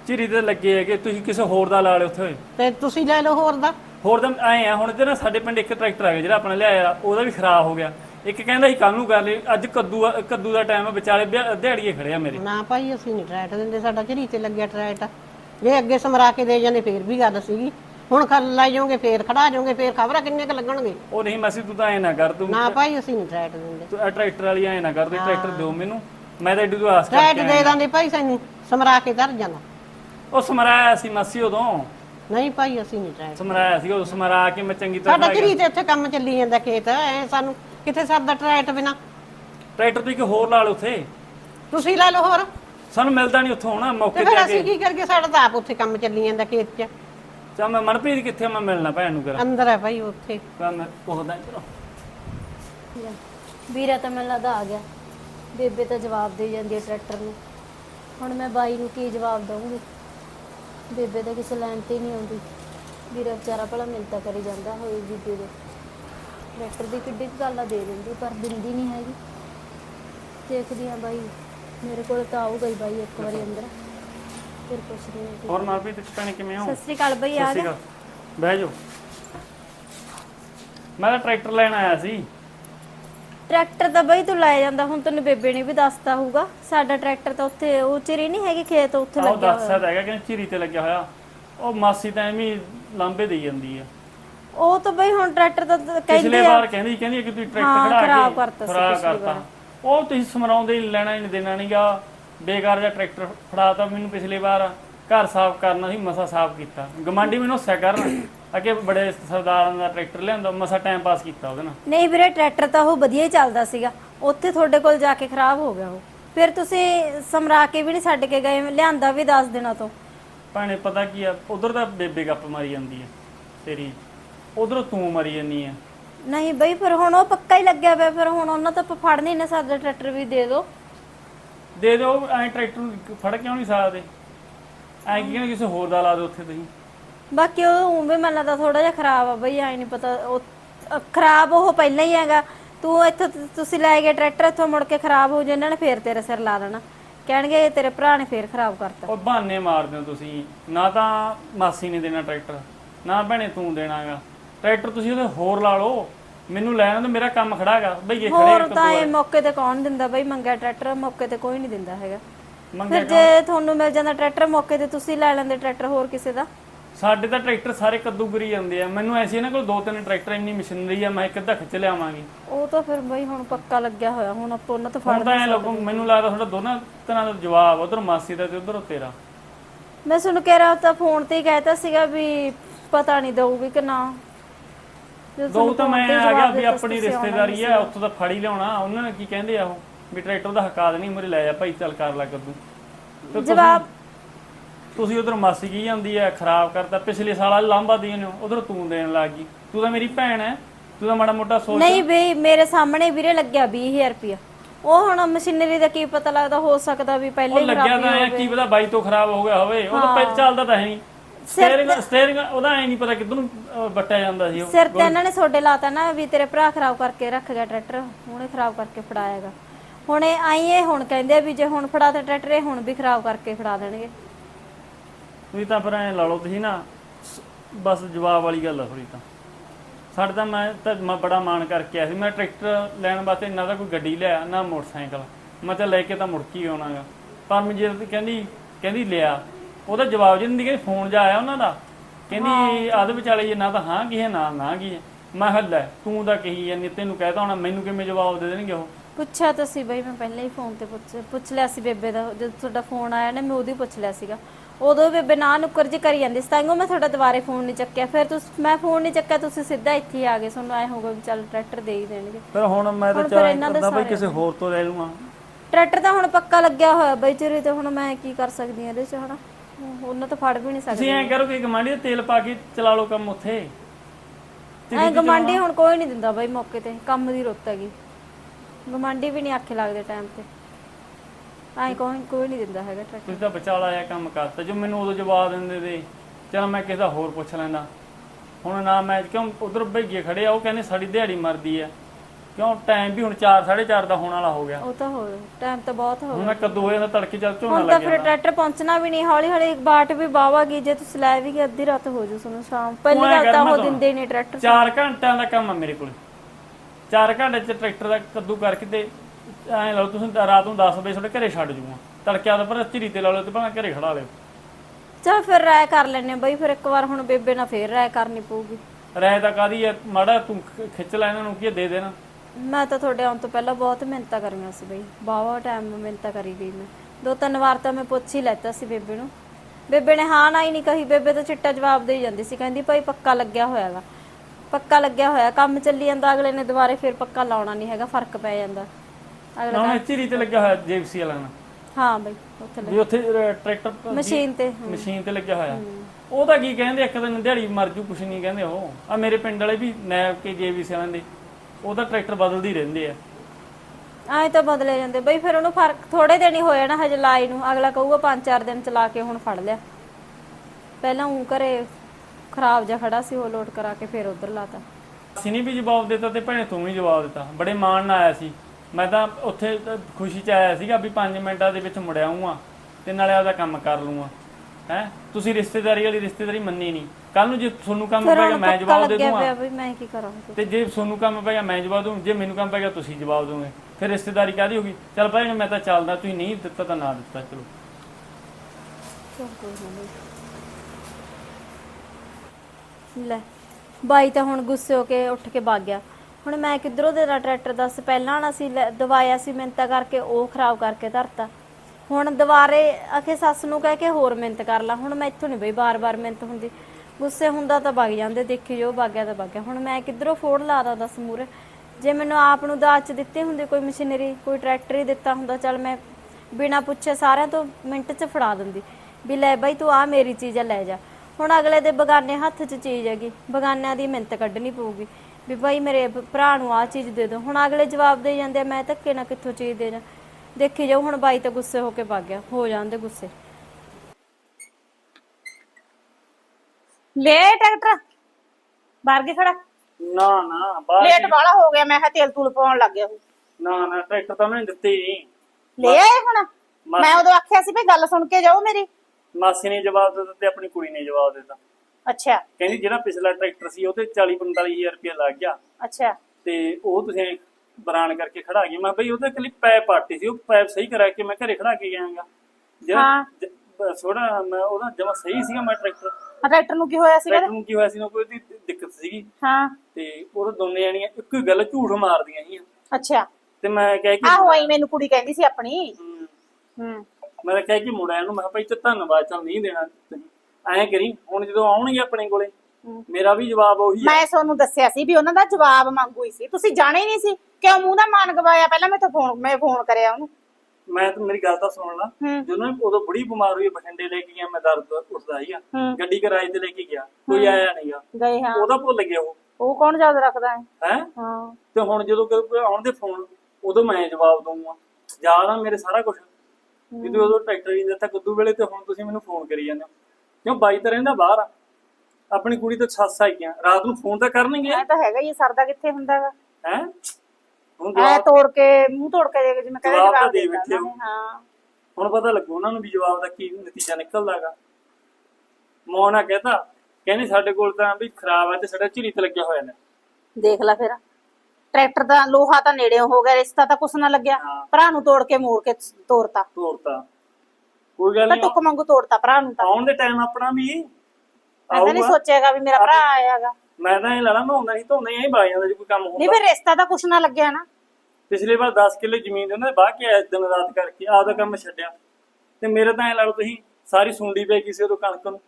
ਚਿਰੀ ਤੇ ਲੱਗੇ ਹੈਗੇ ਤੁਸੀਂ ਕਿਸੇ ਹੋਰ ਦਾ ਲਾ ਲਿਓ ਉੱਥੇ। ਤੇ ਤੁਸੀਂ ਲੈ ਲਓ ਹੋਰ ਦਾ। ਹੋਰ ਤਾਂ ਐ ਆ ਹੁਣ ਤੇ ਨਾ ਸਾਡੇ ਪਿੰਡ ਇੱਕ ਟਰੈਕਟਰ ਹੈਗਾ ਜਿਹੜਾ ਆਪਣਾ ਲਿਆਇਆ ਉਹਦਾ ਵੀ ਖਰਾਬ ਹੋ ਗਿਆ। ਇੱਕ ਕਹਿੰਦਾ ਸੀ ਕੱਲ ਨੂੰ ਕਰ ਲਈ ਅੱਜ ਕੱਦੂ ਆ- ਕੱਦੂ ਦਾ ਟਾਈਮ ਹੈ ਵਿਚਾਲੇ ਵਿਆ- ਦਿਹਾੜੀਏ ਖੜੇ ਆ ਮੇਰੇ। ਨਾ ਭਾਈ ਅਸੀਂ ਨਹੀਂ ਟਰੈਕਟ ਦਿੰਦੇ ਸਾਡਾ ਝਿਰੀ ਤੇ ਲੱਗਿਆ ਟਰੈਕਟ ਜੇ ਅੱਗੇ ਸਮਰਾ ਕੇ ਦੇ ਜਾਂਦੇ ਫੇਰ ਵੀ ਗੱਲ ਸੀਗੀ। ਹੁਣ ਖਲ ਲੈ ਜਾਓਗੇ ਫੇਰ ਖੜਾ ਜਾਓਗੇ ਫੇਰ ਖਬਰਾਂ ਕਿੰਨੇ ਕ ਲੱਗਣਗੇ। ਉਹ ਨਹੀਂ ਮਾਸੀ ਤੂੰ ਤਾਂ ਐ ਨਾ ਕਰ ਤੂੰ ਨਾ ਭਾਈ ਅਸੀਂ ਨਹੀਂ ਟਰੈਕਟ ਦਿੰਦੇ। ਤੂੰ ਇਹ ਟਰੈਕਟਰ ਵਾਲੀ ਐ ਨਾ ਕਰ ਦੇ ਟਰੈਕਟਰ ਦਿਓ ਮੈਨੂੰ। ਮੈਂ ਤਾਂ ਤੋਂ ਆਸ ਕਰਕੇ ਦੇ ਦਾਂਦੇ ਭਾਈ ਸਾਨੂੰ ਸਮਰਾ ਕੇ ਧਰ ਜਾਂਦਾ ਉਹ ਸਮਰਾਇਆ ਸੀ ਮਾਸੀ ਉਦੋਂ। ਨਹੀਂ ਭਾਈ ਅਸੀਂ ਨਹੀਂ ਟਰੈਕਟ ਸਮਰਾਇਆ ਸੀ ਉਹ ਸਮਰਾ ਕੇ ਮੈਂ ਚੰਗੀ ਤਰ੍ਹਾਂ ਸਾਡਾ ਤੇ ਇੱਥੇ ਕੰਮ ਚੱਲੀ ਜਾਂਦਾ ਖੇਤ? ਐ ਸਾਨੂੰ ਕਿੱਥੇ ਸਰਦਾ ਟਰੈਕਟ ਬਿਨਾ? ਟਰੈਕਟਰ ਤੂੰ ਇੱਕ ਹੋਰ ਲਾ ਲਓ ਉੱਥੇ। ਤੁਸੀਂ ਲੈ ਲਓ ਹੋਰ। ਸਾਨੂੰ ਮਿਲਦਾ ਨਹੀਂ ਉੱਥੋਂ ਹੁਣ ਤੇ ਮੌਕੇ ਤੇ ਫਿਰ ਆ ਅਸੀਂ ਕੇ। ਕੀ ਕਰਕੇ ਸਾਡਾ ਤਾਂ ਆਪ ਉੱਥੇ ਕੰਮ ਚੱਲੀ ਜਾਂਦਾ ਖੇਤ 'ਚ। ਚਾ ਮੈਂ ਮਨਪ੍ਰੀਤ ਕਿੱਥੇ ਆ? ਮੈਂ ਮਿਲਣਾ ਭੈਣ ਨੂੰ ਕਰਾਂ ਅੰਦਰ ਹੈ ਭਾਈ ਉੱਥੇ। ਮੈਂ ਪੁੱਛਦਾ ਚਲੋ ਵੀਰਾ ਤਾਂ ਮੈਨੂੰ ਲੱਗਦਾ ਆ ਗਿਆ। ਬੇਬੇ ਤਾਂ ਜਵਾਬ ਦੇ ਜਾਂਦੀ ਹੈ ਟਰੈਕਟਰ ਨੂੰ। ਹੁਣ ਮੈਂ ਬਾਈ ਨੂੰ ਕੀ ਜਵਾਬ ਦਵਾਂਗੀ ਬੇਬੇ ਤਾਂ ਕਿਸੇ ਲਾਈਨ ਤੇ ਨਹੀਂ ਆਉਂਦੀ। ਵੀਰਾ ਵਿਚਾਰਾ ਭਲਾ ਮਿੰਤਾ ਕਰੀ ਜਾਂਦਾ ਹੋਏ ਬੀਬੀ ਦੇ। ਟਰੈਕਟਰ ਦੀ ਕਿੱਡੀ ਕੁ ਗੱਲ ਆ ਦੇ ਦਿੰਦੀ ਪਰ ਦਿੰਦੀ ਨਹੀਂ ਹੈਗੀ। ਦੇਖਦੀ ਆ ਬਾਈ ਮੇਰੇ ਕੋਲ ਤਾਂ ਆਊਗਾ ਹੀ ਬਾਈ ਇੱਕ ਵਾਰੀ ਅੰਦਰ। ਫਿਰ ਪੁੱਛਦੀ ਹਾਂ ਹੋਰ ਮਨਪ੍ਰੀਤ ਭੈਣ ਕਿਵੇਂ ਹੋ? ਸਤਿ ਸ੍ਰੀ ਅਕਾਲ ਬਾਈ ਆ? ਸਤਿ ਸ਼੍ਰੀ ਗਿਆ ਅਕਾਲ। ਬਹਿ ਜਾਓ। ਮੈਂ ਤਾਂ ਟਰੈਕਟਰ ਲੈਣ ਆਇਆ ਸੀ। ਟਰੈਕਟਰ ਤਾਂ ਬਈ ਤੂੰ ਲੈ ਜਾਂਦਾ ਹੁਣ ਤੈਨੂੰ ਬੇਬੇ ਨੇ ਵੀ ਦੱਸਤਾ ਹੋਊਗਾ। ਸਾਡਾ ਟਰੈਕਟਰ ਤਾਂ ਉੱਥੇ ਉਹ ਚਿਰੀ ਨਹੀਂ ਹੈਗੀ ਖੇਤ ਉੱਥੇ ਉਹ ਲੱਗਿਆ ਦੱਸਿਆ ਤਾਂ ਹੈਗਾ ਕਿ ਝੀਰੀ ਤੇ ਲੱਗਿਆ ਹੋਇਆ। ਉਹ ਮਾਸੀ ਤਾਂ ਐਵੇਂ ਹੀ ਲਾਂਬੇ ਦੇਈ ਜਾਂਦੀ ਆ। ਉਹ ਤਾਂ ਬਈ ਹੁਣ ਟਰੈਕਟਰ ਤਾਂ ਪਿਛਲੇ ਕਹਿੰਦੇ ਆ। ਵਾਰ ਕਹਿੰਦੀ ਕਹਿੰਦੀ ਕਿ ਤੁਸੀਂ ਹਾਂ, ਟਰੈਕਟਰ ਖੜਾ ਕੇ ਖਰਾਬ ਕਰਤਾ ਸੀ ਖਰਾਬ ਪਿਛਲੀ ਕਰਤਾ। ਉਹ ਤੁਸੀਂ ਸਮਰਾਉਂਦੇ ਹੀ ਲੈਣਾ ਹੀ ਨਹੀਂ ਦੇਣਾ ਨਹੀਂਗਾ ਬੇਕਾਰ ਜਿਹਾ ਟਰੈਕਟਰ ਫੜਾਤਾ ਮੈਨੂੰ ਪਿਛਲੀ ਵਾਰ। ਘਰ ਸਾਫ਼ ਕਰਨਾ ਸੀ ਮਸਾ ਸਾਫ਼ ਕੀਤਾ। ਗਮਾਂਡੀ ਮੈਨੂੰ ਹੱਸਿਆ ਕਰਨ। ਅੱਗੇ ਬੜੇ ਸਰਦਾਰਾਂ ਦਾ ਟਰੈਕਟਰ ਲਿਆਂਦਾ ਮਸਾ ਟਾਈਮ ਪਾਸ ਕੀਤਾ ਉਹਦੇ ਨਾਲ। ਨਹੀਂ ਵੀਰੇ ਟਰੈਕਟਰ ਤਾਂ ਉਹ ਵਧੀਆ ਹੀ ਚੱਲਦਾ ਸੀਗਾ। ਉੱਥੇ ਤੁਹਾਡੇ ਕੋਲ ਜਾ ਕੇ ਖਰਾਬ ਹੋ ਗਿਆ ਉਹ। ਫਿਰ ਤੁਸੀਂ ਸਮਰਾ ਕੇ ਵੀ ਨਹੀਂ ਛੱਡ ਕੇ ਗਏ ਲਿਆਂਦਾ ਵੀ 10 ਦਿਨਾਂ ਤੋਂ। ਭਾਣੇ ਪਤਾ ਕੀ ਆ ਉਧਰ ਤਾਂ ਬੇਬੇ ਗੱਪ ਮਾਰੀ ਜਾਂਦੀ ਆ ਤੇਰੀ। ਉਧਰੋਂ ਤੂੰ ਮਰੀ ਜਾਂਦੀ ਆ। ਨਹੀਂ ਬਈ ਫਿਰ ਹੁਣ ਉਹ ਪੱਕਾ ਹੀ ਲੱਗਿਆ ਪਿਆ ਫਿਰ ਹੁਣ ਉਹਨਾਂ ਤਾਂ ਫੜ ਨਹੀਂ ਨਾ ਸਾਡਾ ਟਰੈਕਟਰ ਵੀ ਦੇ ਦਿਓ। ਦੇ ਦਿਓ ਐ ਟਰੈਕਟਰ ਨੂੰ ਫੜ ਕਿਉਂ ਨਹੀਂ ਸਕਦੇ? ਐ ਕੀ ਕਹਿੰਦੇ ਕਿਸੇ ਹੋਰ ਦਾ ਲਾ ਦਿਓ ਉੱਥੇ ਤੁਸੀਂ। ਬਾਕੀ ਉਹ ਊਂ ਵੀ ਮੈਨੂੰ ਲੱਗਦਾ ਥੋੜਾ ਜਿਹਾ ਖਰਾਬ ਆ ਬਈ ਐ ਨਹੀਂ ਪਤਾ ਉਹ ਅ, ਖਰਾਬ ਉਹ ਪਹਿਲਾਂ ਹੀ ਹੈਗਾ। ਤੂੰ ਇੱਥੋਂ ਤੁ- ਤੁਸੀਂ ਲੈ ਗਏ ਟਰੈਕਟਰ ਇੱਥੋਂ ਮੁੜ ਕੇ ਖਰਾਬ ਹੋ ਜਾ ਇਹਨਾਂ ਨੇ ਫੇਰ ਤੇਰੇ ਸਿਰ ਲਾ ਦੇਣਾ। ਕਹਿਣਗੇ ਤੇਰੇ ਭਰਾ ਨੇ ਫੇਰ ਖਰਾਬ ਕਰਤਾ। ਉਹ ਬਹਾਨੇ ਮਾਰਦੇ ਹੋ ਤੁਸੀਂ। ਨਾ ਤਾਂ ਮਾਸੀ ਨੇ ਦੇਣਾ ਟਰੈਕਟਰ ਨਾ ਭੈਣੇ ਤੂੰ ਦੇਣਾਗਾ। ਟਰੈਕਟਰ ਤੁਸੀਂ ਉਹਦੇ ਹੋਰ ਲਾ ਲਓ। ਮੈਨੂੰ ਲੈਣ ਤੇ ਮੇਰਾ ਕੰਮ ਖੜਾ ਹੈਗਾ। ਬਈਏ ਖੜੇ ਹੋਰ ਇੱਕ ਤਾਂ ਇਹ ਮੌਕੇ ਤੇ ਕੌਣ ਦਿੰਦਾ ਬਈ? ਮੰਗਿਆ ਟਰੈਕਟਰ ਮੌਕੇ ਤੇ ਕੋਈ ਨਹੀਂ ਦਿੰਦਾ ਹੈਗਾ। ਮੰਗਿਆ ਫਿਰ ਜੇ ਤੁਹਾਨੂੰ ਮਿਲ ਜਾਂਦਾ ਟਰੈਕਟਰ ਮੌਕੇ ਤੇ ਤੁਸੀਂ ਲੈ ਲੈਂਦੇ ਟਰੈਕਟਰ ਹੋਰ ਕਿਸੇ ਦਾ। ਸਾਡੇ ਤਾਂ ਟਰੈਕਟਰ ਸਾਰੇ ਕੱਦੂ ਕਰੀ ਜਾਂਦੇ ਆ। ਮੈਨੂੰ ਐਸੀ ਇਹਨਾਂ ਕੋਲ ਦੋ ਤਿੰਨ ਟਰੈਕਟਰ ਇੰਨੀ ਮਸ਼ੀਨਰੀ ਆ ਮੈਂ ਇੱਕ ਅੱਧਾ ਖਿੱਚ ਲਿਆਵਾਂਗੀ। ਉਹ ਤਾਂ ਫਿਰ ਬਈ ਹੁਣ ਪੱਕਾ ਲੱਗਿਆ ਹੋਇਆ ਹੁਣ ਆਪਾਂ ਉਹਨਾਂ ਤੋਂ ਫੜ ਹੁਣ ਤਾਂ ਐ ਲੋਕ ਮੈਨੂੰ ਲੱਗਦਾ ਤੁਹਾਡਾ ਦੋਨਾਂ ਤਰ੍ਹਾਂ ਦਾ ਜਵਾਬ ਉਧਰ ਮਾਸੀ ਦਾ ਤੇ ਉਧਰ ਤੇਰਾ। ਮੈਂ ਤੁਹਾਨੂੰ ਕਹਿ ਰਿਹਾ ਤਾਂ ਫੋਨ ਤੇ ਹੀ ਕਹਿਤਾ ਸੀਗਾ ਵੀ ਪਤਾ ਨਹੀਂ ਦਊਗੀ ਕਿ ਨਾ। ਜਦੋਂ ਦੋ ਤੁਹਾਨੂੰ ਤਾਂ ਮੈਂ phone ਤੇ ਆ ਗਿਆ ਜਵਾਬ ਵੀ ਦਿੱਤਾ ਆਪਣੀ ਰਿਸ਼ਤੇਦਾਰੀ ਆ ਉੱਥੋਂ ਦਾ ਫੜ ਹੀ ਲਿਆਉਣਾ। ਉਹਨਾਂ ਨੇ ਕੀ ਕਹਿੰਦੇ ਆ ਉਹ? ਵੀ ਟਰੈਕਟਰ ਦਾ ਹਕਾ ਦੇਣੀ ਮੇਰੇ ਲੈ ਜਾ ਭਾਈ ਚੱਲ ਕਰ ਲੈ ਕੱਦੂ। ਤੇ ਤੁਸੀਂ- ਜਵਾਬ ਤੁਸੀਂ ਉਧਰ ਮਾਸੀ ਕੀ ਜਾਂਦੀ ਐ ਖਰਾਬ ਕਰਤਾ ਪਿਛਲੇ ਸਾਲ ਲਾਂਬਾ ਦੇਣ ਨੂੰ ਉਧਰ ਤੂੰ ਦੇਣ ਲੱਗ ਗਈ। ਤੂੰ ਤਾਂ ਮੇਰੀ ਭੈਣ ਐ ਤੂੰ ਤਾਂ ਮਾੜਾ ਮੋਟਾ ਸੋਚ। ਨਹੀਂ ਬਈ ਮੇਰੇ ਸਾਹਮਣੇ ਵੀਰੇ ਲੱਗਿਆ 20000 ਰੁਪਇਆ। ਉਹ ਹੁਣ ਮਸ਼ੀਨਰੀ ਦਾ ਕੀ ਪਤਾ ਲੱਗਦਾ ਹੋ ਸਕਦਾ ਵੀ ਉਹ ਪਹਿਲੇ ਹੀ ਲੱਗਿਆ ਖਰਾਬੀ ਤਾਂ ਐ ਕੀ ਪਤਾ ਬਾਈ ਤੋਂ ਖਰਾਬ ਹੋ ਗਿਆ ਹੋਵੇ ਉਹ ਤਾਂ ਪਹਿਲਾਂ ਚੱਲਦਾ ਤਾਂ ਹੈ ਨਹੀਂ। ਸਟੀਅਰਿੰਗ ਸਟੀਅਰਿੰਗ ਉਹਦਾ ਐ ਨਹੀਂ ਪਤਾ ਕਿੱਧਰ ਨੂੰ ਅਹ, ਵੱਟਿਆ ਜਾਂਦਾ ਸੀ ਉਹ। ਸਿਰ ਤੇ ਇਹਨਾਂ ਨੇ ਸੋਡੇ ਲਾਤਾ ਨਾ ਵੀ ਤੇਰੇ ਭਰਾ ਖਰਾਬ ਕਰਕੇ ਰੱਖ ਗਿਆ ਟਰੈਕਟਰ ਹੁਣੇ ਖਰਾਬ ਕਰਕੇ ਫੜਾਏਗਾ ਹੁਣ ਇਹ ਆਈ ਇਹ ਹੁਣ ਕਹਿੰਦੇ ਆ ਵੀ ਜੇ ਹੁਣ ਫੜਾ ਤੇ ਟਰੈਕਟਰ ਇਹ ਹੁਣ ਵੀ ਖਰਾਬ ਕਰਕੇ ਫੜਾ ਦੇਣਗੇ। ਤੁਸੀਂ ਤਾਂ ਫਿਰ ਐ ਲਾ ਲਓ ਤੁਸੀਂ ਨਾ ਬਸ ਜਵਾਬ ਵਾਲੀ ਗੱਲ ਆ ਥੋੜੀ ਤਾਂ। ਸਾਡੇ ਤਾਂ ਮੈਂ ਤਾਂ ਮੈਂ ਬੜਾ ਮਾਣ ਕਰਕੇ ਆਇਆ ਸੀ। ਮੈਂ ਟਰੈਕਟਰ ਲੈਣ ਵਾਸਤੇ ਨਾ ਤਾਂ ਕੋਈ ਗੱਡੀ ਲਿਆ ਨਾ ਮੋਟਰਸਾਈਕਲ। ਮੈਂ ਤਾਂ ਲੈ ਕੇ ਤਾਂ ਮੁੜ ਕੇ ਆਉਣਾਗਾ ਪਰਮਜੀਤ ਕਹਿੰਦੀ ਕਹਿੰਦੀ ਲਿਆ। ਉਹਦਾ ਜਵਾਬ ਜੀ ਦਿੰਦੀ ਕਿ ਫੋਨ ਜਾ ਆਇਆ ਉਹਨਾਂ ਦਾ। ਕਹਿੰਦੀ ਆਦੇ ਵਿਚਾਲੇ ਜੇ ਨਾ ਤਾਂ ਹਾਂ ਕੀ ਹੈ ਨਾ ਨਾ ਕੀ ਹੈ। ਮੈਂ ਕਿਹਾ ਲੈ ਤੂੰ ਤਾਂ ਕਹੀ ਜਾਂਦੀ ਤੈਨੂੰ ਕਹਿਤਾ ਹੋਣਾ ਮੈਨੂੰ ਕਿਵੇਂ ਜਵਾਬ ਦੇ ਦੇਣਗੇ ਉਹ? ਪੁੱਛਿਆ ਤਾਂ ਸੀ ਬਈ ਮੈਂ ਪਹਿਲਾਂ ਹੀ ਫੋਨ ਤੇ ਪੁੱਛ ਪੁੱਛ ਲਿਆ ਸੀ ਬੇਬੇ ਦਾ। ਜਦੋਂ ਤੁਹਾਡਾ ਫੋਨ ਆਇਆ ਨਾ ਮੈਂ ਉਹਦੀ ਪੁੱਛ ਲਿਆ ਸੀਗਾ। ਉਦੋਂ ਬੇਬੇ ਨਾ ਨੁੱਕਰ ਜੀ ਕਰੀ ਜਾਂਦੀ ਸੀ ਤਾਂ ਹੀ ਮੈਂ ਤੁਹਾਡਾ ਦੁਬਾਰੇ ਫੋਨ ਨਹੀਂ ਚੱਕਿਆ। ਫਿਰ ਤੁਸੀਂ ਮੈਂ ਫੋਨ ਨਹੀਂ ਚੱਕਿਆ ਤੁਸੀਂ ਸਿੱਧਾ ਇੱਥੇ ਹੀ ਆ ਗਏ। ਤੁਹਾਨੂੰ ਐ ਹੋਊਗਾ ਵੀ ਚੱਲ ਟਰੈਕਟਰ ਦੇ ਹੀ ਦੇਣਗੇ। ਫਿਰ ਹੁਣ ਮੈਂ ਤਾਂ ਹੁਣ ਫਿਰ ਚਾਹ ਇਹਨਾਂ ਦੇ ਕਰਦਾ ਬਈ ਸਾਰੇ ਕਿਸੇ ਹੋਰ ਤੋਂ ਲੈ ਲੂੰਗਾ ਟਰੈਕਟਰ ਤਾਂ ਹੁਣ ਪੱਕਾ ਲੱਗਿਆ ਹੋਇਆ ਬਈ ਚਿਰੇ ਤੇ ਹੁਣ ਮੈਂ ਕੀ ਕਰ ਸਕਦੀ ਹਾਂ ਇਹਦੇ ਚ ਹਨਾ? ਉਹਨਾਂ ਤੋਂ ਫੜ ਵੀ ਨਹੀਂ ਸਕਦੀ। ਤੁਸੀਂ ਐਂ ਕਰੋ ਕਿ ਗਮਾਂਡੀ ਤੇਲ ਪਾ ਕੇ ਚਲਾ ਲਓ ਕੰਮ ਉੱਥੇ। ਐ ਗਮਾਂਡੀ ਹੁਣ ਕੋਈ ਨਹੀਂ ਦਿੰਦਾ ਬਈ ਮੌਕੇ ਤੇ ਕੰਮ ਦੀ ਰੁੱਤ ਹੈਗੀ। ਗਮਾਂਡੀ ਵੀ ਨਹੀਂ ਆਖੇ ਲੱਗਦੇ ਟਾਈਮ ਤੇ। ਐ ਕੋਈ ਕੋਈ ਨਹੀਂ ਦਿੰਦਾ ਹੈਗਾ ਤੁਸੀਂ ਤਾਂ ਵਿਚਾਲਾ ਆਇਆ ਕੰਮ ਕਰਤਾ। ਜੋ ਮੈਨੂੰ ਉਦੋਂ ਜਵਾਬ ਦਿੰਦੇ ਦੇ ਚਲ ਮੈਂ ਕਿਸੇ ਦਾ ਹੋਰ ਪੁੱਛ ਲੈਂਦਾ। ਹੁਣ ਨਾ ਮੈਂ ਕਿਉਂ ਉਧਰ ਭਈਏ ਖੜੇ ਆ ਉਹ ਕਹਿੰਦੇ ਸਾਡੀ ਦਿਹਾੜੀ ਮਰਦੀ ਆ। ਕਿਉਂ ਟਾਈਮ ਵੀ ਹੁਣ 4 4:30 ਦਾ ਹੋਣ ਵਾਲਾ ਹੋ ਗਿਆ। ਉਹ ਤਾਂ ਹੋ ਟਾਈਮ ਤਾਂ ਬਹੁਤ ਹੋ ਹੁਣ ਮੈਂ ਕਦੋਂ ਹੋਇਆ ਤਾਂ ਤੜਕੇ ਚੱਲ ਝੋਨਾ ਹੁਣ ਤਾਂ ਫਿਰ ਟਰੈਕਟਰ ਪਹੁੰਚਣਾ ਵੀ ਨਹੀਂ। ਹੌਲੀ ਹੌਲੀ ਬਾਟ ਵੀ ਬਾਵਾ ਗਈ। ਜੇ ਤੁਸੀਂ ਲੈ ਵੀ ਗਏ ਅੱਧੀ ਰਾਤ ਹੋ ਜੂ ਤੁਹਾਨੂੰ ਸ਼ਾਮ। ਪਹਿਲੀ ਐਂ ਗੱਲ ਤਾਂ ਉਹ ਤੁਹਾਨੂੰ- ਦਿੰਦੇ ਨਹੀਂ ਟਰੈਕਟਰ 4 ਘੰਟਿਆਂ ਦਾ ਕੰਮ ਆ ਮੇਰੇ ਕੋਲ। 4 ਘੰਟੇ ਚ ਟਰੈਕਟਰ ਦਾ ਕੱਦੂ ਕਰਕੇ ਤੇ ਐਂ ਲਓ ਤੁਸੀਂ ਰਾਤ ਨੂੰ 10 ਵਜੇ ਤੁਹਾਡੇ ਘਰੇ ਛੱਡ ਜੂਗਾ ਤੜਕੇ ਆਦਾ ਪਰ ਝਿਰੀ ਤੇ ਲਾ ਲਓ ਤੇ ਭਾਵੇਂ ਘਰੇ ਖੜਾ ਲਿਓ। ਚਲ ਫਿਰ ਰਾਇ ਕਰ ਲੈਣੇ ਬਈ ਫਿਰ ਇੱਕ ਵਾਰ ਹੁਣ ਬੇਬੇ ਨਾਲ ਫੇਰ ਰਾਇ ਕਰਨੀ ਪਊਗੀ। ਰਹਿ ਤਾਂ ਕਾਦੀ ਐ? ਮਾੜਾ ਤੂੰ ਖ- ਖਿੱਚ ਲੈ ਇਹਨਾਂ ਨੂੰ ਕੀ ਦੇ ਦੇਣਾ। ਮੈਂ ਤਾਂ ਤੁਹਾਡੇ ਆਉਣ ਤੋਂ ਪਹਿਲਾਂ ਬਹੁਤ ਮਿਹਨਤਾਂ ਕਰੀਆਂ ਸੀ ਬਈ। ਬਾਵਾ ਟਾਈਮ ਮਿਹਨਤਾਂ ਕਰੀ ਗਈ ਮੈਂ। ਦੋ ਤਿੰਨ ਵਾਰ ਤਾਂ ਮੈਂ ਪੁੱਛ ਹੀ ਲੈਤਾ ਸੀ ਬੇਬੇ ਨੂੰ। ਬੇਬੇ ਨੇ ਹਾਂ ਨਾ ਹੀ ਨਹੀਂ ਕਹੀ ਬੇਬੇ ਤਾਂ ਚਿੱਟਾ ਜਵਾਬ ਦੇ ਜਾਂਦੀ ਸੀ। ਕਹਿੰਦੀ ਭਾਈ ਪੱਕਾ ਲੱਗਿਆ ਹੋਇਆਗਾ। ਪੱਕਾ ਲੱਗਿਆ ਹੋਇਆ ਕੰਮ ਚੱਲੀ ਜਾਂਦਾ ਅਗਲੇ ਨੇ ਦੁਬਾਰੇ ਫਿਰ ਪੱਕਾ ਲਾਉਣਾ ਨਹੀਂ ਹੈਗਾ ਫ਼ਰਕ ਪੈ ਜਾਂਦਾ। ਅਗਲਾ ਨਾ ਮੈਂ ਝਿਰੀ ਤੇ ਲੱਗਿਆ ਹੋਇਆ ਜੇਬਸੀ ਵਾਲਾ ਹਾਂ ਬਈ ਉੱਥੇ ਵੀ ਉੱਥੇ ਟਰੈਕਟਰ ਮਸ਼ੀਨ ਤੇ ਮਸ਼ੀਨ ਤੇ ਲੱਗਿਆ ਹੋਇਆ। ਉਹ ਤਾਂ ਕੀ ਕਹਿੰਦੇ ਇੱਕ ਦਿਨ ਦਿਹਾੜੀ ਮਰ ਜੂ ਕੁਛ ਨਹੀਂ ਕਹਿੰਦੇ ਉਹ। ਆ ਮੇਰੇ ਪਿੰਡ ਵਾਲੇ ਵੀ ਨੈਬ ਕੇ ਜੇਬੀ ਸਿਆਂ ਦੇ ਉਹ ਤਾਂ ਟਰੈਕਟਰ ਬਦਲਦੇ ਰਹਿੰਦੇ ਆ। ਐਂ ਤਾਂ ਬਦਲੇ ਜਾਂਦੇ। ਬਈ ਫਿਰ ਉਹਨੂੰ ਫ਼ਰਕ ਥੋੜੇ ਦਿਨ ਹੀ ਹੋਇਆ ਨਾ ਹਜੇ ਲਾਈ ਨੂੰ। ਅਗਲਾ ਕਹੂਗਾ ਪੰਜ ਚਾਰ ਦਿਨ ਚਲਾ ਕੇ ਹੁਣ ਫੜ ਲਿਆ। ਪਹਿਲਾਂ ਉਹ ਘਰੇ ਖਰਾਬ ਜਿਹਾ ਖੜਾ ਸੀ ਉਹ ਲੋਡ ਕਰਾ ਕੇ ਫਿਰ ਉਧਰ ਲਾਤਾ। ਅਸੀਂ ਨਹੀਂ ਵੀ ਜਵਾਬ ਦਿੱਤਾ ਤੇ ਭੈਣੇ ਤੂੰ ਵੀ ਜਵਾਬ ਦਿੱਤਾ। ਬੜੇ ਮਾਣ ਨਾਲ ਆਇਆ ਸੀ। ਮੈਂ ਤਾਂ ਉੱਥੇ ਤਾਂ ਖੁਸ਼ੀ ਚ ਆਇਆ ਸੀਗਾ ਵੀ 5 ਮਿੰਟਾਂ ਦੇ ਵਿੱਚ ਮੁੜ ਆਊਂਗਾ ਤੇ ਨਾਲੇ ਆਪਦਾ ਕੰਮ ਕਰ ਲੂੰਗਾ ਹੈ? ਤੁਸੀਂ ਰਿਸ਼ਤੇਦਾਰੀ ਵਾਲੀ ਰਿਸ਼ਤੇਦਾਰੀ ਮੰਨੀ ਨਹੀਂ। ਕੱਲ ਨੂੰ ਜੇ ਤੁਹਾਨੂੰ ਕੰਮ ਪੈ ਗਿਆ ਮੈਂ ਜਵਾਬ ਦੇ ਦੂੰਗਾ ਮੈਂ ਕੀ ਤੇ ਜੇ ਤੁਹਾਨੂੰ ਕੰਮ ਪੈ ਗਿਆ ਮੈਂ ਜਵਾਬ ਦੂੰ ਜੇ ਮੈਨੂੰ ਕੰਮ ਪੈ ਗਿਆ ਤੁਸੀਂ ਜਵਾਬ ਦੋਗੇ। ਫਿਰ ਰਿਸ਼ਤੇਦਾਰੀ ਕਾਦੀ ਹੋਗੀ ਚੱਲ ਭਾਈ ਮੈਂ ਤਾਂ ਚੱਲਦਾ ਤੁਸੀਂ ਨਹੀਂ ਦਿੱਤਾ ਤਾਂ ਨਾ ਦਿੱਤਾ ਚਲੋ। ਕੋਈ। ਲੈ ਬਾਈ ਤਾਂ ਹੁਣ ਗੁੱਸੇ ਹੋ ਕੇ ਉੱਠ ਕੇ ਭੱਗ ਗਿਆ। ਹੁਣ ਮੈਂ ਕਿੱਧਰੋਂ ਦੇਣਾ ਟਰੈਕਟਰ ਦੱਸ? ਪਹਿਲਾਂ ਨਾ ਸੀ, ਲੈ- ਦਵਾਇਆ ਸੀ ਮਿਹਨਤ ਕਰਕੇ, ਉਹ ਖਰਾਬ ਕਰਕੇ ਧਰਤਾ। ਹੁਣ ਦੁਬਾਰੇ ਆਖੇ ਸੱਸ ਨੂੰ ਕਹਿ ਕੇ ਹੋਰ ਮਿਹਨਤ ਕਰ ਲਾ। ਹੁਣ ਮੈਂ ਇੱਥੋਂ ਨਹੀਂ ਬਈ ਬਾਰ-ਬਾਰ ਮਿਹਨਤ ਹੁੰਦੀ। ਗੁੱਸੇ ਹੁੰਦਾ ਤਾਂ ਵਗ ਜਾਂਦੇ, ਦੇਖੀ ਜੋ ਵਗ ਤਾਂ ਵਗ ਗਿਆ ਹੁਣ ਮੈਂ ਕਿੱਧਰੋਂ ਫੋੜ ਲਾਦਾ ਦੱਸ ਮੂਰੇ ਜੇ ਮੈਨੂੰ ਆਪ ਨੂੰ ਦਾਜ ਦਿੱਤੇ ਹੁੰਦੇ, ਕੋਈ ਮਸ਼ੀਨਰੀ, ਕੋਈ ਟਰੈਕਟਰ ਹੀ ਦਿੱਤਾ ਹੁੰਦਾ, ਚੱਲ ਮੈਂ ਬਿਨਾ ਪੁੱਛੇ ਸਾਰਿਆਂ ਤੋਂ ਮਿੰਟ ਚ ਫੜਾ ਦਿੰਦੀ। ਵੀ ਲੈ ਬਾਈ ਤੂੰ ਆ ਮੇਰੀ ਚੀਜ਼ ਆ, ਲੈ ਜਾ। ਹੁਣ ਅਗਲੇ ਦੇ ਬਗਾਨੇ ਹੱਥ 'ਚ ਚੀਜ਼ ਹੈਗੀ। ਬਗਾਨਿਆਂ ਦੀ ਮਿਹਨਤ ਕੱਢਣੀ ਪਊਗੀ। ਵੀ ਬਾਈ ਮੇਰੇ ਭਰਾ ਨੂੰ ਆ ਚੀਜ਼ ਦੇ ਦਿਓ। ਹੁਣ ਅਗਲੇ ਜਵਾਬ ਦੇ ਜਾਂਦੇ ਆ, ਮੈਂ ਧੱਕੇ ਨਾਲ ਕਿੱਥੋਂ ਚੀਜ਼ ਦੇ ਜਾ ਦੇਖੀ ਜਾਓ ਹੁਣ ਬਾਈ ਤਾਂ ਗੁੱਸੇ ਹੋ ਕੇ ਭੱਗ ਗਿਆ। ਹੋ ਜਾਂਦੇ ਗੁੱਸੇ। ਲੈ ਟਰੈਕਟਰ। ਬਾਹਰ ਕੇ ਖੜਾ? ਨਾ ਨਾ ਬਾਹਰ ਲੇਟ ਵਾਲਾ ਹੋ ਗਿਆ ਮੈਂ ਕਿਹਾ ਤੇਲ ਤੂਲ ਪਾਉਣ ਲੱਗ ਗਿਆ। ਉਹ ਨਾ ਨਾ ਟਰੈਕਟਰ ਤਾਂ ਉਹਨੇ ਦਿੱਤੇ। ਨਹੀਂ ਲੈ ਆਏ ਹੁਣ। ਮੈਂ ਉਦੋਂ ਆਖਿਆ ਸੀ ਵੀ ਗੱਲ ਸੁਣ ਕੇ ਜਾਓ ਮੇਰੀ। ਮਾਸੀ ਨੇ ਜਵਾਬ ਦਿੱਤਾ ਤੇ ਆਪਣੀ ਕੁੜੀ ਨੇ ਜਵਾਬ ਦਿੱਤਾ। ਅੱਛਾ। ਕਹਿੰਦੀ ਜਿਹੜਾ ਪਿਛਲਾ ਟਰੈਕਟਰ ਸੀ ਉਹ ਤੇ 40 45000 ਰੁਪਏ ਲੱਗ ਗਿਆ। ਅੱਛਾ। ਤੇ ਉਹ ਤੁਸੀਂ ਬਰਾਨ ਕਰਕੇ ਖੜਾ ਗਏ। ਮੈਂ ਬਈ ਉਹਦੇ ਕੱਲੀ ਪੈਪ ਪਾਟੀ ਸੀ ਉਹ ਪੈਪ ਸਹੀ ਕਰਾ ਕੇ ਮੈਂ ਘਰੇ ਖੜਾ ਕੇ ਗਿਆਗਾ ਹਾਂ। ਜਿਹੜਾ ਥੋੜਾ ਮੈਂ ਉਹਦਾ ਜਮਾ ਸਹੀ ਸੀਗਾ ਮੈਂ ਟਰੈਕਟਰ। ਟਰੈਕਟਰ ਨੂੰ ਕੀ ਹੋਇਆ ਸੀ ਟਰੈਕਟਰ ਨੂੰ ਕੀ ਹੋਇਆ ਸੀ ਨਾ ਕੋਈ ਦਿੱਕਤ ਸੀਗੀ। ਹਾਂ। ਤੇ ਉਹ ਦੋਨੇ ਜਾਣੀਆਂ ਇੱਕੋ ਹੀ ਗੱਲ ਝੂਠ ਮਾਰਦੀਆਂ ਸੀ ਅੱਛਾ। ਤੇ ਮੈਂ ਕਹਿ ਕੇ ਆਹੋ ਆਈ ਮੈਨੂੰ ਕੁੜੀ ਕਹਿੰਦੀ ਸੀ ਆਪਣੀ। ਹੂੰ। ਮੈਂ ਕਹਿ ਕੇ ਮੁੜਿਆ ਇਹਨੂੰ ਮੈਂ ਭਾਈ ਤੇ ਧੰਨਵਾਦ ਚੱਲ ਨਹੀਂ ਦੇਣਾ ਐਂ ਕਰੀ ਹੁਣ ਜਦੋਂ ਆਉਣਗੇ ਆਪਣੇ ਕੋਲੇ ਮੇਰਾ ਵੀ ਜਵਾਬ ਉਹੀ ਹੈ। ਮੈਂ ਤੁਹਾਨੂੰ ਦੱਸਿਆ ਸੀ ਵੀ ਉਹਨਾਂ ਦਾ ਜਵਾਬ ਮੰਗੂ ਹੀ ਸੀ। ਤੁਸੀਂ ਜਾਣੇ ਹੀ ਨਹੀਂ ਸੀ। ਕਿਉਂ ਮੂੰਹ ਦਾ ਮਾਨ ਗਵਾਇਆ? ਪਹਿਲਾਂ ਮੈਂ ਤਾਂ ਫੋਨ ਮੈਂ ਫੋਨ ਕਰਿਆ ਉਹਨੂੰ। ਮੈਂ ਤਾਂ ਮੇਰੀ ਗੱਲ ਤਾਂ ਸੁਣ ਲਾ। ਹੂੰ। ਜਦੋਂ ਇਹ ਉਦੋਂ ਬੁੜੀ ਬਿਮਾਰ ਹੋਈ ਬਠਿੰਡੇ ਲੈ ਕੇ ਗਿਆ ਮੈਂ ਦਰਦ ਉੱਠਦਾ ਹੂੰ। ਗੱਡੀ ਕਿਰਾਏ ਤੇ ਲੈ ਕੇ ਗਿਆ। ਕੋਈ ਆਇਆ ਨਹੀਂਗਾ ਗਏ ਹਾਂ। ਉਹਦਾ ਭੁੱਲ ਗਿਆ ਉਹ। ਉਹ ਕੌਣ ਯਾਦ ਰੱਖਦਾ ਹੈ? ਹੈ? ਹਾਂ। ਤੇ ਹੁਣ ਜਦੋਂ ਕੋਈ ਕੋਈ ਆਉਣ ਦੇ ਫੋਨ ਉਦੋਂ ਮੈਂ ਜਵਾਬ ਦਊਂਗਾ। ਯਾਦ ਆ ਮੇਰੇ ਸਾਰਾ ਕੁਝ ਜਦੋਂ ਉਦੋਂ ਟਰੈਕਟਰ ਨਹੀਂ ਦਿੱਤਾ ਕੁੱਦੂ ਵੇਲੇ ਤੇ ਹੁਣ ਤੁਸੀਂ ਮੈਨੂੰ ਫੋਨ ਕਰੀ ਜਾਂਦੇ ਹੋ। ਕਿਉਂ ਬਾਈ ਤਾਂ ਰਹਿੰਦਾ ਬਾਹਰ ਆ? ਆਪਣੀ ਕੁੜੀ ਤਾਂ ਸੱਸ ਆਈਆਂ ਰਾਤ ਨੂੰ ਫੋਨ ਤਾਂ ਕਰਨਗੇ। ਇਹ ਤਾਂ ਹੈਗਾ ਹੀ ਹੈ, ਸਰਦਾ ਕਿੱਥੇ ਹੁੰਦਾਗਾ ਹੈ? ਹੁਣ ਐ ਤੋੜ ਕੇ ਮੂੰਹ ਤੋੜ ਕੇ ਜਿਵੇਂ ਕਹਿੰਦੇ ਜਵਾਬ ਤਾਂ ਦੇ ਬੈਠੇ ਹੋ। ਹੁਣ ਪਤਾ ਲੱਗੂ ਉਹਨਾਂ ਨੂੰ ਵੀ ਜਵਾਬ ਦਾ ਕੀ ਨਤੀਜਾ ਨਿਕਲਦਾਗਾ। ਮੋਨਾ ਕਹਤਾ ਕਹਿੰਦੀ ਸਾਡੇ ਕੋਲ ਤਾਂ ਵੀ ਖਰਾਬ ਆ ਤੇ ਸਾਡਾ ਝਿਰੀ ਤੇ ਲੱਗਿਆ ਹੋਇਆ ਨੇ। ਦੇਖ ਲੈ ਫਿਰ। ਟਰੈਕਟਰ ਦਾ ਲੋਹਾ ਤਾਂ ਨੇੜੇ ਹੋ ਗਿਆ ਰਿਸ਼ਤਾ ਤਾਂ ਕੁਛ ਨਾ ਲੱਗਿਆ। ਭਰਾ ਨੂੰ ਤੋੜ ਕੇ ਮੋੜ ਕੇ ਤੋੜਤਾ ਤੋੜਤਾ ਕੋਈ ਗੱਲ ਤਾਂ ਨਹੀਂ ਟੁੱਕ ਮੰਗੂ ਤੋੜਤਾ ਭਰਾ ਨੂੰ ਤਾਂ। ਆਉਣ ਦੇ ਟਾਈਮ ਆਪਣਾ ਵੀ ਮੈਂ ਤਾਂ ਨਹੀਂ ਆਊਗਾ। ਸੋਚੇਗਾ ਵੀ ਮੇਰਾ ਭਰਾ ਆਏਗਾ ਮੈਂ ਤਾਂ ਇਹ ਲੜਾ ਮੈਂ ਹੁੰਦਾ ਨਹੀਂ ਧੋਂਦਾ ਹੀ ਬਾਈ ਜਾਂਦਾ ਜੇ ਕੋਈ ਕੰਮ ਨਹੀਂ ਹੁੰਦਾ। ਫਿਰ ਰਿਸ਼ਤਾ ਤਾਂ ਕੁਛ ਨਾ ਲੱਗਿਆ ਨਾ। ਪਿਛਲੇ ਵਾਰ 10 ਕਿੱਲੇ ਜ਼ਮੀਨ ਦੇ ਉਹਨਾਂ ਦੇ ਬਾਹ ਕੇ ਆਇਆ ਦਿਨ ਰਾਤ ਕਰਕੇ ਆਪਦਾ ਕੰਮ ਛੱਡਿਆ। ਤੇ ਮੇਰੇ ਤਾਂ ਐ ਲੜੋ ਤੁਸੀਂ ਸਾਰੀ ਸੁੰਡੀ ਪੈ ਗਈ ਸੀ ਉਦੋਂ ਕਣਕ ਨੂੰ।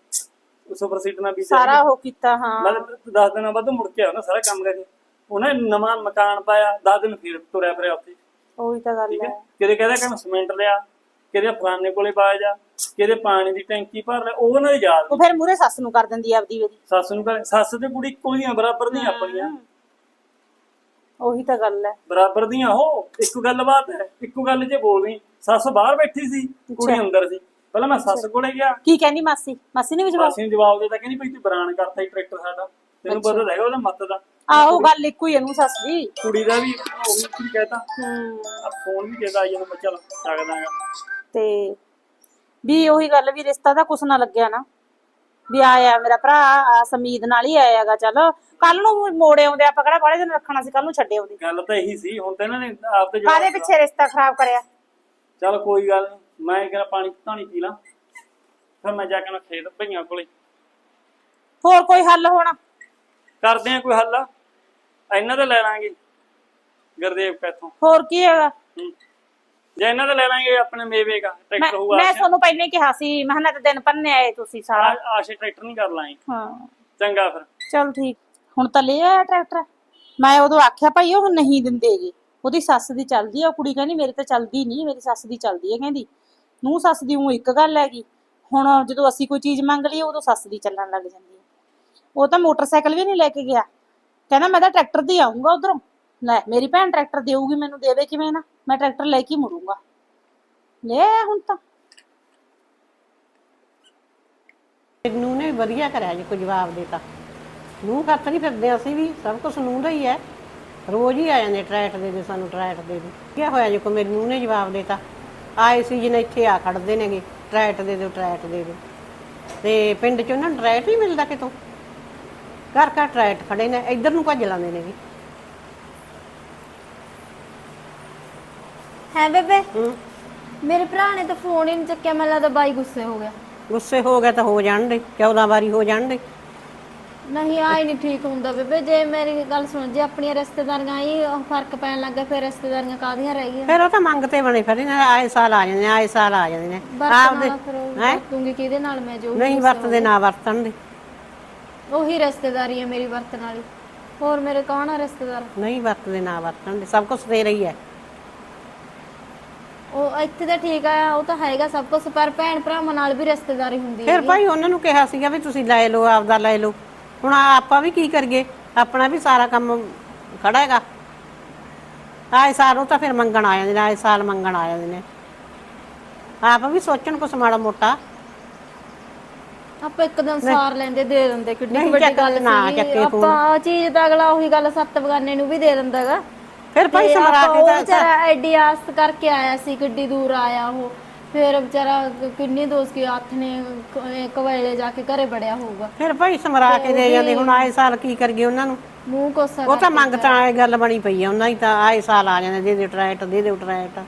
ਉਸ ਸੁਪਰ ਸੀਟ ਨਾਲ ਵੀ ਸਾਰਾ ਉਹ ਕੀਤਾ ਹਾਂ। ਮੈਂ 10 ਦਿਨਾਂ ਬਾਅਦ ਮੁੜ ਕੇ ਆਇਆ ਨਾ ਸਾਰਾ ਕੰਮ ਕਰਕੇ। ਉਹਨੇ ਨਵਾਂ ਮਕਾਨ ਪਾਇਆ 10 ਦਿਨ ਫਿਰ ਤੁਰਿਆ ਫਿਰਿਆ ਉੱਥੇ। ਉਹੀ ਤਾਂ ਗੱਲ ਠੀਕ ਹੈ? ਹੈ। ਕਿਤੇ ਕਹਿੰਦਾ ਕਿ ਸੀਮੈਂਟ ਲਿਆ। ਕਿਤੇ ਫਲਾਣੇ ਕੋਲੇ ਪਾਇਆ ਜਾ ਕਿਤੇ ਪਾਣੀ ਦੀ ਟੈਂਕੀ ਭਰ ਲੈ ਉਹ ਉਹਨਾਂ ਦੇ ਯਾਦ ਉਹ ਫਿਰ ਮੂਰੇ ਸੱਸ ਨੂੰ ਕਰ ਦਿੰਦੀ ਆ ਆਪਦੀ ਵੇਦੀ ਸੱਸ ਨੂੰ ਕਰ ਸੱਸ ਤੇ ਕੁੜੀ ਇੱਕੋ ਦੀਆਂ ਬਰਾਬਰ ਦੀਆਂ ਆਪਣੀਆਂ। ਉਹੀ ਤਾਂ ਗੱਲ ਹੈ। ਬਰਾਬਰ ਦੀਆਂ ਉਹ ਇੱਕ ਗੱਲ ਬਾਤ ਹੈ ਇੱਕੋ ਗੱਲ ਜੇ ਬੋਲਦੀ ਸੱਸ ਬਾਹਰ ਬੈਠੀ ਸੀ ਕੁੜੀ ਅੰਦਰ ਸੀ। ਪਹਿਲਾਂ ਮੈਂ ਸੱਸ ਕੋਲੇ ਗਿਆ। ਕੀ ਕਹਿੰਦੀ ਮਾਸੀ? ਮਾਸੀ ਨੇ ਵੀ ਜਵਾਬ? ਮਾਸੀ ਨੇ ਜਵਾਬ ਦਿੱਤਾ ਕਹਿੰਦੀ ਭਈ ਤੂੰ ਬਰਾਨ ਕਰਤਾ ਹੀ ਟਰੈਕਟਰ ਸਾਡਾ। ਤੈਨੂੰ ਪਤਾ ਤਾਂ ਹੈਗਾ ਉਹਦਾ ਮੱਤ ਦਾ। ਆਹੋ ਗੱਲ ਇੱਕੋ ਹੀ ਹੈ ਨੂੰ ਸੱਸ ਦੀ। ਕੁੜੀ ਦਾ ਵੀ ਉਹ ਵੀ ਕੀ ਕਹਤਾ। ਹੂੰ। ਆ ਫੋਨ ਵੀ ਕਹਿੰਦਾ ਜਦੋਂ ਮੈਂ ਚੱਲ ਸਕਦਾਗਾ ਤੇ ਵੀ ਉਹੀ ਗੱਲ ਵੀ ਰਿਸ਼ਤਾ ਤਾਂ ਕੁਛ ਨਾ ਲੱਗਿਆ ਨਾ। ਵੀ ਆਇਆ ਮੇਰਾ ਭਰਾ ਆ ਸਮੀਦ ਨਾਲ ਹੀ ਆਇਆਗਾ ਚਲ। ਕੱਲ ਨੂੰ ਮੋੜੇ ਆਉਂਦੇ ਆਪਾਂ ਕਿਹੜਾ ਬਾੜੇ ਦਿਨ ਰੱਖਣਾ ਸੀ ਕੱਲ ਨੂੰ ਛੱਡੇ ਆਉਂਦੇ। ਗੱਲ ਤਾਂ ਇਹੀ ਸੀ ਹੁਣ ਤਾਂ ਇਹਨਾਂ ਨੇ ਆਪ ਤੇ ਕਾਦੇ ਪਿੱਛੇ ਰਿਸ਼ਤਾ ਖਰਾਬ ਕਰਿਆ? ਚੱਲ ਕੋਈ ਗੱਲ ਨਹੀਂ ਮੈਂ ਕਿਹਾ ਪਾਣੀ ਧਾਣੀ ਪੀ ਲਾਂ ਫਿਰ ਮੈਂ ਜਾ ਕੇ ਨਾ ਖੇਤ ਭਈਆਂ ਕੋਲੇ। ਹੋਰ ਕੋਈ ਹੱਲ ਹੋਣਾ? ਕਰਦੇ ਆ ਕੋਈ ਹੱਲ। ਇਹਨਾਂ ਦਾ ਲੈ ਲਾਂਗੇ ਗੁਰਦੇਵ ਪੈਥੋਂ ਹੋਰ ਕੀ ਹੈਗਾ? ਹੂੰ। ਜੇ ਇਹਨਾਂ ਦਾ ਲੈ ਲਾਂਗੇ ਆਪਣੇ ਮੇਵੇ ਦਾ ਮੈਂ ਟਰੈਕਟਰ ਹੋਊਗਾ ਮੈਂ ਤੁਹਾਨੂੰ ਪਹਿਲੇ ਕਿਹਾ ਸੀ ਮੈਂ ਕਿਹਾ ਨਾ ਤਾਂ ਦਿਨ ਪੰਨੇ ਆਏ ਤੁਸੀਂ ਸਾਰਾ। ਆਸ਼ੇ ਟਰੈਕਟਰ ਨਹੀਂ ਕਰ ਲਾਂਗੇ। ਹਾਂ। ਚੰਗਾ ਫਿਰ। ਚਲ ਠੀਕ। ਹੁਣ ਤਾਂ ਲੈ ਆਇਆ ਟਰੈਕਟਰ। ਮੈਂ ਉਦੋਂ ਆਖਿਆ ਭਾਈ ਉਹ ਨਹੀਂ ਦਿੰਦੇਗੇ। ਉਹਦੀ ਸੱਸ ਦੀ ਚੱਲਦੀ ਆ। ਉਹ ਕੁੜੀ ਕਹਿੰਦੀ ਮੇਰੀ ਤਾਂ ਚੱਲਦੀ ਨਹੀਂ ਮੇਰੀ ਸੱਸ ਦੀ ਚੱਲਦੀ ਹੈ। ਕਹਿੰਦੀ ਨੂੰ ਸੱਸ ਦੀ ਉਹ ਇੱਕ ਗੱਲ ਹੈਗੀ। ਹੁਣ ਜਦੋਂ ਅਸੀਂ ਕੋਈ ਚੀਜ਼ ਮੰਗ ਲਈਏ ਉਦੋਂ ਸੱਸ ਦੀ ਚੱਲਣ ਲੱਗ ਜਾਂਦੀ ਹੈ। ਉਹ ਤਾਂ ਮੋਟਰਸਾਈਕਲ ਵੀ ਨਹੀਂ ਲੈ ਕੇ ਗਿਆ। ਕਹਿੰਦਾ ਮੈਂ ਤਾਂ ਟਰੈਕਟਰ ਦੀ ਆਉਂਗਾ ਉਧਰੋਂ। ਲੈ ਮੇਰੀ ਭੈਣ ਟਰੈਕਟਰ ਦੇਊਗੀ ਮੈਨੂੰ ਦੇਵੇ ਕਿਵੇਂ ਨਾ? ਮੈਂ ਟਰੈਕਟਰ ਲੈ ਕੇ ਮੁੜੂੰਗਾ। ਲੈ ਹੁਣ ਤਾਂ। ਨੂੰ ਨੇ ਵਧੀਆ ਕਰਿਆ ਜੇ ਕੋਈ ਜਵਾਬ ਦੇਤਾ ਨੂੰ ਕੱਤ ਨਹੀਂ ਫਿਰਦੇ, ਅਸੀਂ ਵੀ ਸਭ ਕੁਝ ਨੂੰ ਦਾ ਹੀ ਹੈ। ਰੋਜ਼ ਹੀ ਆ ਜਾਂਦੇ ਟਰੈਟ ਦੇ ਦੇ, ਸਾਨੂੰ ਟਰੈਟ ਦੇ ਦੇ। ਕੀ ਹੋਇਆ ਜੇ ਕੋਈ ਮੇਰੀ ਨੂੰ ਨੇ ਜਵਾਬ ਦੇਤਾ ਆਏ ਸੀ ਜਿਹਨੇ ਇੱਥੇ ਆ ਖੜਦੇ ਨੇਗੇ ਟਰੈਟ ਦੇ ਦਿਓ ਟਰੈਟ ਦੇ ਦਿਓ। ਤੇ ਪਿੰਡ ਚ ਉਹਨਾਂ ਨੂੰ ਟਰੈਟ ਨਹੀਂ ਮਿਲਦਾ ਕਿਤੋਂ? ਘਰ ਘਰ ਟਰੈਟ ਖੜੇ ਨੇ, ਇੱਧਰ ਨੂੰ ਭੱਜ ਲਾਉਂਦੇ ਨੇ ਵੀ ਹੈ ਬੇਬੇ? ਹੂੰ। ਮੇਰੇ ਭਰਾ ਨੇ ਤਾਂ ਫੋਨ ਹੀ ਨਹੀਂ ਚੱਕਿਆ ਮੈਨੂੰ ਲੱਗਦਾ ਬਾਈ ਗੁੱਸੇ ਹੋ ਗਿਆ। ਗੁੱਸੇ ਹੋ ਗਿਆ ਤਾਂ ਹੋ ਜਾਣ ਦੇ 14 ਵਾਰੀ ਹੋ ਜਾਣ ਦੇ। ਨਹੀਂ ਆਈ ਨਹੀਂ ਠੀਕ ਹੁੰਦਾ ਬੇਬੇ ਜੇ ਮੇਰੀ ਗੱਲ ਸੁਣ ਜੇ ਆਪਣੀਆਂ ਰਿਸ਼ਤੇਦਾਰੀਆਂ ਹੀ ਫ਼ਰਕ ਪੈਣ ਲੱਗਾ ਫਿਰ ਰਿਸ਼ਤੇਦਾਰੀਆਂ ਕਾਹਦੀਆਂ ਰਹਿ ਗਈਆਂ? ਫਿਰ ਉਹ ਤਾਂ ਮੰਗਤੇ ਬਣੇ ਫਿਰ ਇਹਨਾਂ ਦੇ ਆਏ ਸਾਲ ਆ ਜਾਂਦੇ ਨੇ ਆਏ ਸਾਲ ਆ ਜਾਂਦੇ ਨੇ। ਫਿਰ ਉਹ ਵਰਤੂੰਗੀ ਕਿਹਦੇ ਨਾਲ ਮੈਂ ਜੋ ਨਹੀਂ ਵਰਤਦੇ ਨਾ ਵਰਤਣ ਦੇ। ਉਹੀ ਰਿਸ਼ਤੇਦਾਰੀ ਹੈ ਮੇਰੀ ਵਰਤਣ ਵਾਲੀ। ਹੋਰ ਮੇਰੇ ਕੌਣ ਆ ਰਿਸ਼ਤੇਦਾਰ? ਨਹੀਂ ਵਰਤਦੇ ਨਾ ਵਰਤਣ ਦੇ ਸਭ ਕੁਝ ਤੇਰਾ ਹੀ ਹੈ। ਉਹ ਇੱਥੇ ਤਾਂ ਠੀਕ ਆ ਉਹ ਤਾਂ ਹੈਗਾ ਸਭ ਕੁਝ ਪਰ ਭੈਣ ਭਰਾਵਾਂ ਨਾਲ ਵੀ ਰਿਸ਼ਤੇਦਾਰੀ ਹੁੰਦੀ ਹੈ ਫਿਰ ਭਾਈ ਉਹਨਾਂ ਨੂੰ ਕਿਹਾ ਸੀਗਾ ਵੀ ਤੁਸੀਂ ਲੈ ਲਓ ਆਪਦਾ ਲੈ ਲਓ। ਹੁਣ ਆਪਾਂ ਵੀ ਕੀ ਕਰੀਏ? ਆਪਣਾ ਵੀ ਸਾਰਾ ਕੰਮ ਖੜਾ ਹੈਗਾ। ਆਏ ਸਾਲ ਉਹ ਤਾਂ ਫਿਰ ਮੰਗਣ ਆ ਜਾਂਦੇ ਨੇ ਆਏ ਸਾਲ ਮੰਗਣ ਆ ਜਾਂਦੇ ਨੇ। ਆਪ ਵੀ ਸੋਚਣ ਕੁਛ ਮਾੜਾ ਮੋਟਾ। ਆਪਾਂ ਇੱਕਦਮ ਸਾਰ ਲੈਂਦੇ ਦੇ ਦਿੰਦੇ। ਕਿੱਡੀ ਨਹੀਂ ਕੁ ਵੱਡੀ ਗੱਲ ਸੀ ਆਪਾਂ ਚੀਜ਼ ਤਾਂ ਅਗਲਾ ਉਹੀ ਗੱਲ ਸੱਤ ਬਗਾਨੇ ਨੂੰ ਵੀ ਦੇ ਦਿੰਦਾਗਾ ਫਿਰ ਭਾਈ ਤੇ ਸਮਰਾ ਆਪਾਂ ਕੇ ਤਾਂ ਵਿਚਾਰਾ ਐਡੀ ਆਸਤ ਕਰਕੇ ਆਇਆ ਸੀ ਕਿੱਡੀ ਦੂਰ ਆਇਆ ਉਹ। ਫਿਰ ਵਿਚਾਰਾ ਕ- ਕਿੰਨੀ ਦੋਸਤ ਕੀ ਹੱਥ ਨੇ ਕਵੇਲੇ ਜਾ ਕੇ ਘਰੇ ਬੜਿਆ ਹੋਊਗਾ। ਫਿਰ ਭਾਈ ਸਮਰਾ ਕੇ ਦੇ ਜਾਂਦੇ ਹੁਣ ਆਏ ਸਾਲ ਕੀ ਕਰੀਏ ਉਹਨਾਂ ਨੂੰ? ਮੂੰਹ ਕੋਸਾ ਉਹ ਤਾਂ ਮੰਗ ਤਾਂ ਆਏ ਗੱਲ ਬਣੀ ਪਈ ਆ ਉਹਨਾਂ ਹੀ ਤਾਂ ਆਏ ਸਾਲ ਆ ਜਾਂਦੇ ਦੇ ਦੇ ਟਰੈਟ ਦੇ ਦੇ ਟਰੈਟ।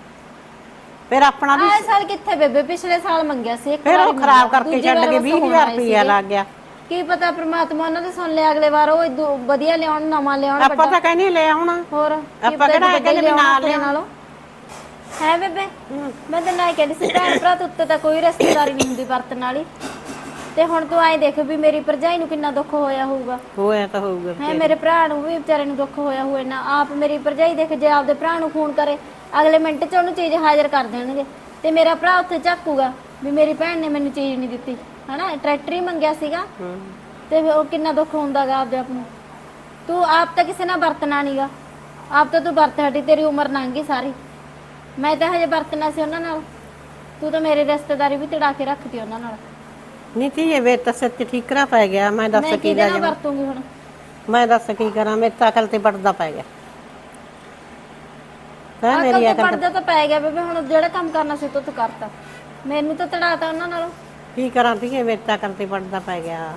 ਫਿਰ ਆਪਣਾ ਵੀ ਆਏ ਸਾਲ ਕਿੱਥੇ ਬੇਬੇ? ਪਿਛਲੇ ਸਾਲ ਮੰਗਿਆ ਸੀ ਇੱਕ ਫਿਰ ਵਾਰੀ ਖਰਾਬ ਮੰਗਿਆ, ਕਰਕੇ ਦੂਜੀ ਛੱਡ ਵਾਰ ਕੇ ਬਸ 20000 ਹੁਣ ਆਏ ਰੁਪਇਆ ਸੀਗੇ। ਲੱਗ ਗਿਆ। ਕੀ ਪਤਾ ਪ੍ਰਮਾਤਮਾ ਉਹਨਾਂ ਦੇ ਸੁਣ ਲਿਆ ਅਗਲੇ ਵਾਰ ਉਹ ਇਦੋਂ ਵਧੀਆ ਲਿਆਉਣ ਨਵਾਂ ਲਿਆਉਣ ਆਪਾਂ ਤਾਂ ਕਹਿੰਦੇ ਲੈ ਆਉਣਾ। ਹੋਰ ਆਪਾਂ ਕਿਹੜਾ ਇਹ ਕਹਿੰਦੇ ਵੀ ਨਾਲ ਲਿਆਉਣਾ। ਹੈ ਬੇਬੇ? ਮੈਂ ਤਾਂ ਨਾ ਕਹਿੰਦੀ ਸੀ ਭੈਣ ਭਰਾ ਤੋਂ ਉੱਤੇ ਤਾਂ ਕੋਈ ਰਿਸ਼ਤੇਦਾਰੀ ਨਹੀਂ ਹੁੰਦੀ ਵਰਤਨ ਵਾਲੀ। ਤੇ ਹੁਣ ਤੂੰ ਐਂ ਦੇਖ ਵੀ ਮੇਰੀ ਭਰਜਾਈ ਨੂੰ ਕਿੰਨਾ ਦੁੱਖ ਹੋਇਆ ਹੋਊਗਾ। ਹੋਇਆ ਤਾਂ ਹੋਊਗਾ ਹੈ ਮੇਰੇ ਭਰਾ ਨੂੰ ਵੀ ਵਿਚਾਰੇ ਨੂੰ ਦੁੱਖ ਹੋਇਆ ਹੋਏ ਨਾ ਆਪ ਮੇਰੀ ਭਰਜਾਈ ਦੇਖ ਜੇ ਆਪਦੇ ਭਰਾ ਨੂੰ ਫੋਨ ਕਰੇ ਅਗਲੇ ਮਿੰਟ 'ਚ ਉਹਨੂੰ ਚੀਜ਼ ਹਾਜ਼ਰ ਕਰ ਦੇਣਗੇ। ਤੇ ਮੇਰਾ ਭਰਾ ਉੱਥੇ ਝਾਕੂਗਾ ਵੀ ਮੇਰੀ ਭੈਣ ਨੇ ਮੈਨੂੰ ਚੀਜ਼ ਨਹੀਂ ਦਿੱਤੀ। ਹਨਾ ਟਰੈਕਟਰ ਹੀ ਮੰਗਿਆ ਸੀਗਾ। ਤੇ ਫਿਰ ਉਹ ਕਿੰਨਾ ਦੁੱਖ ਹੁੰਦਾਗਾ ਆਪਦੇ ਆਪ ਨੂੰ। ਤੂੰ ਆਪ ਤਾਂ ਕਿਸੇ ਨਾਲ ਵਰਤਣਾ ਨਹੀਂਗਾ ਆਪ ਤਾਂ ਤੂੰ ਵਰਤ ਹਟੀ ਤੇਰੀ ਉਮਰ ਲੰਘ ਗਈ ਸਾਰੀ। ਮੈਂ ਤਾਂ ਹਜੇ ਵਰਤਣਾ ਸੀ ਉਹਨਾਂ ਨਾਲ। ਤੂੰ ਤਾਂ ਮੇਰੀ ਰਿਸ਼ਤੇਦਾਰੀ ਵੀ ਤੜਾ ਕੇ ਰੱਖਤੀ ਉਹਨਾਂ ਨਾਲ। ਨਹੀਂ ਤੀ ਇਹ ਵੇ ਤਾਂ ਸੱਚ ਠੀਕਰਾ ਪੈ ਗਿਆ। ਮੈਂ ਦੱਸ ਮੈਂ ਕੀ ਕਿਹਦੇ ਨਾਲ ਵਰਤੂੰਗੀ ਹੁਣ? ਮੈਂ ਦੱਸ ਕੀ ਕਰਾਂ? ਮੇਰੇ ਤਾਂ ਅਕਲ ਤੇ ਪੜਦਾ ਪੈ ਗਿਆ। ਅਕਲ ਮੇਰੀ ਤੇ ਅਕਲ ਪੜਦਾ ਤਾਂ ਪੈ ਗਿਆ ਬੇਬੇ ਹੁਣ ਜਿਹੜਾ ਕੰਮ ਕਰਨਾ ਸੀ ਤੂੰ ਤੂੰ ਕਰਤਾ। ਮੈਨੂੰ ਤਾਂ ਤੜਾਤਾ ਉਹਨਾਂ ਨਾਲੋਂ। ਕੀ ਕਰਾਂ ਤੀ ਮੇਰੇ ਤਾਂ ਅਕਲ ਪੜਦਾ ਪੈ ਗਿਆ।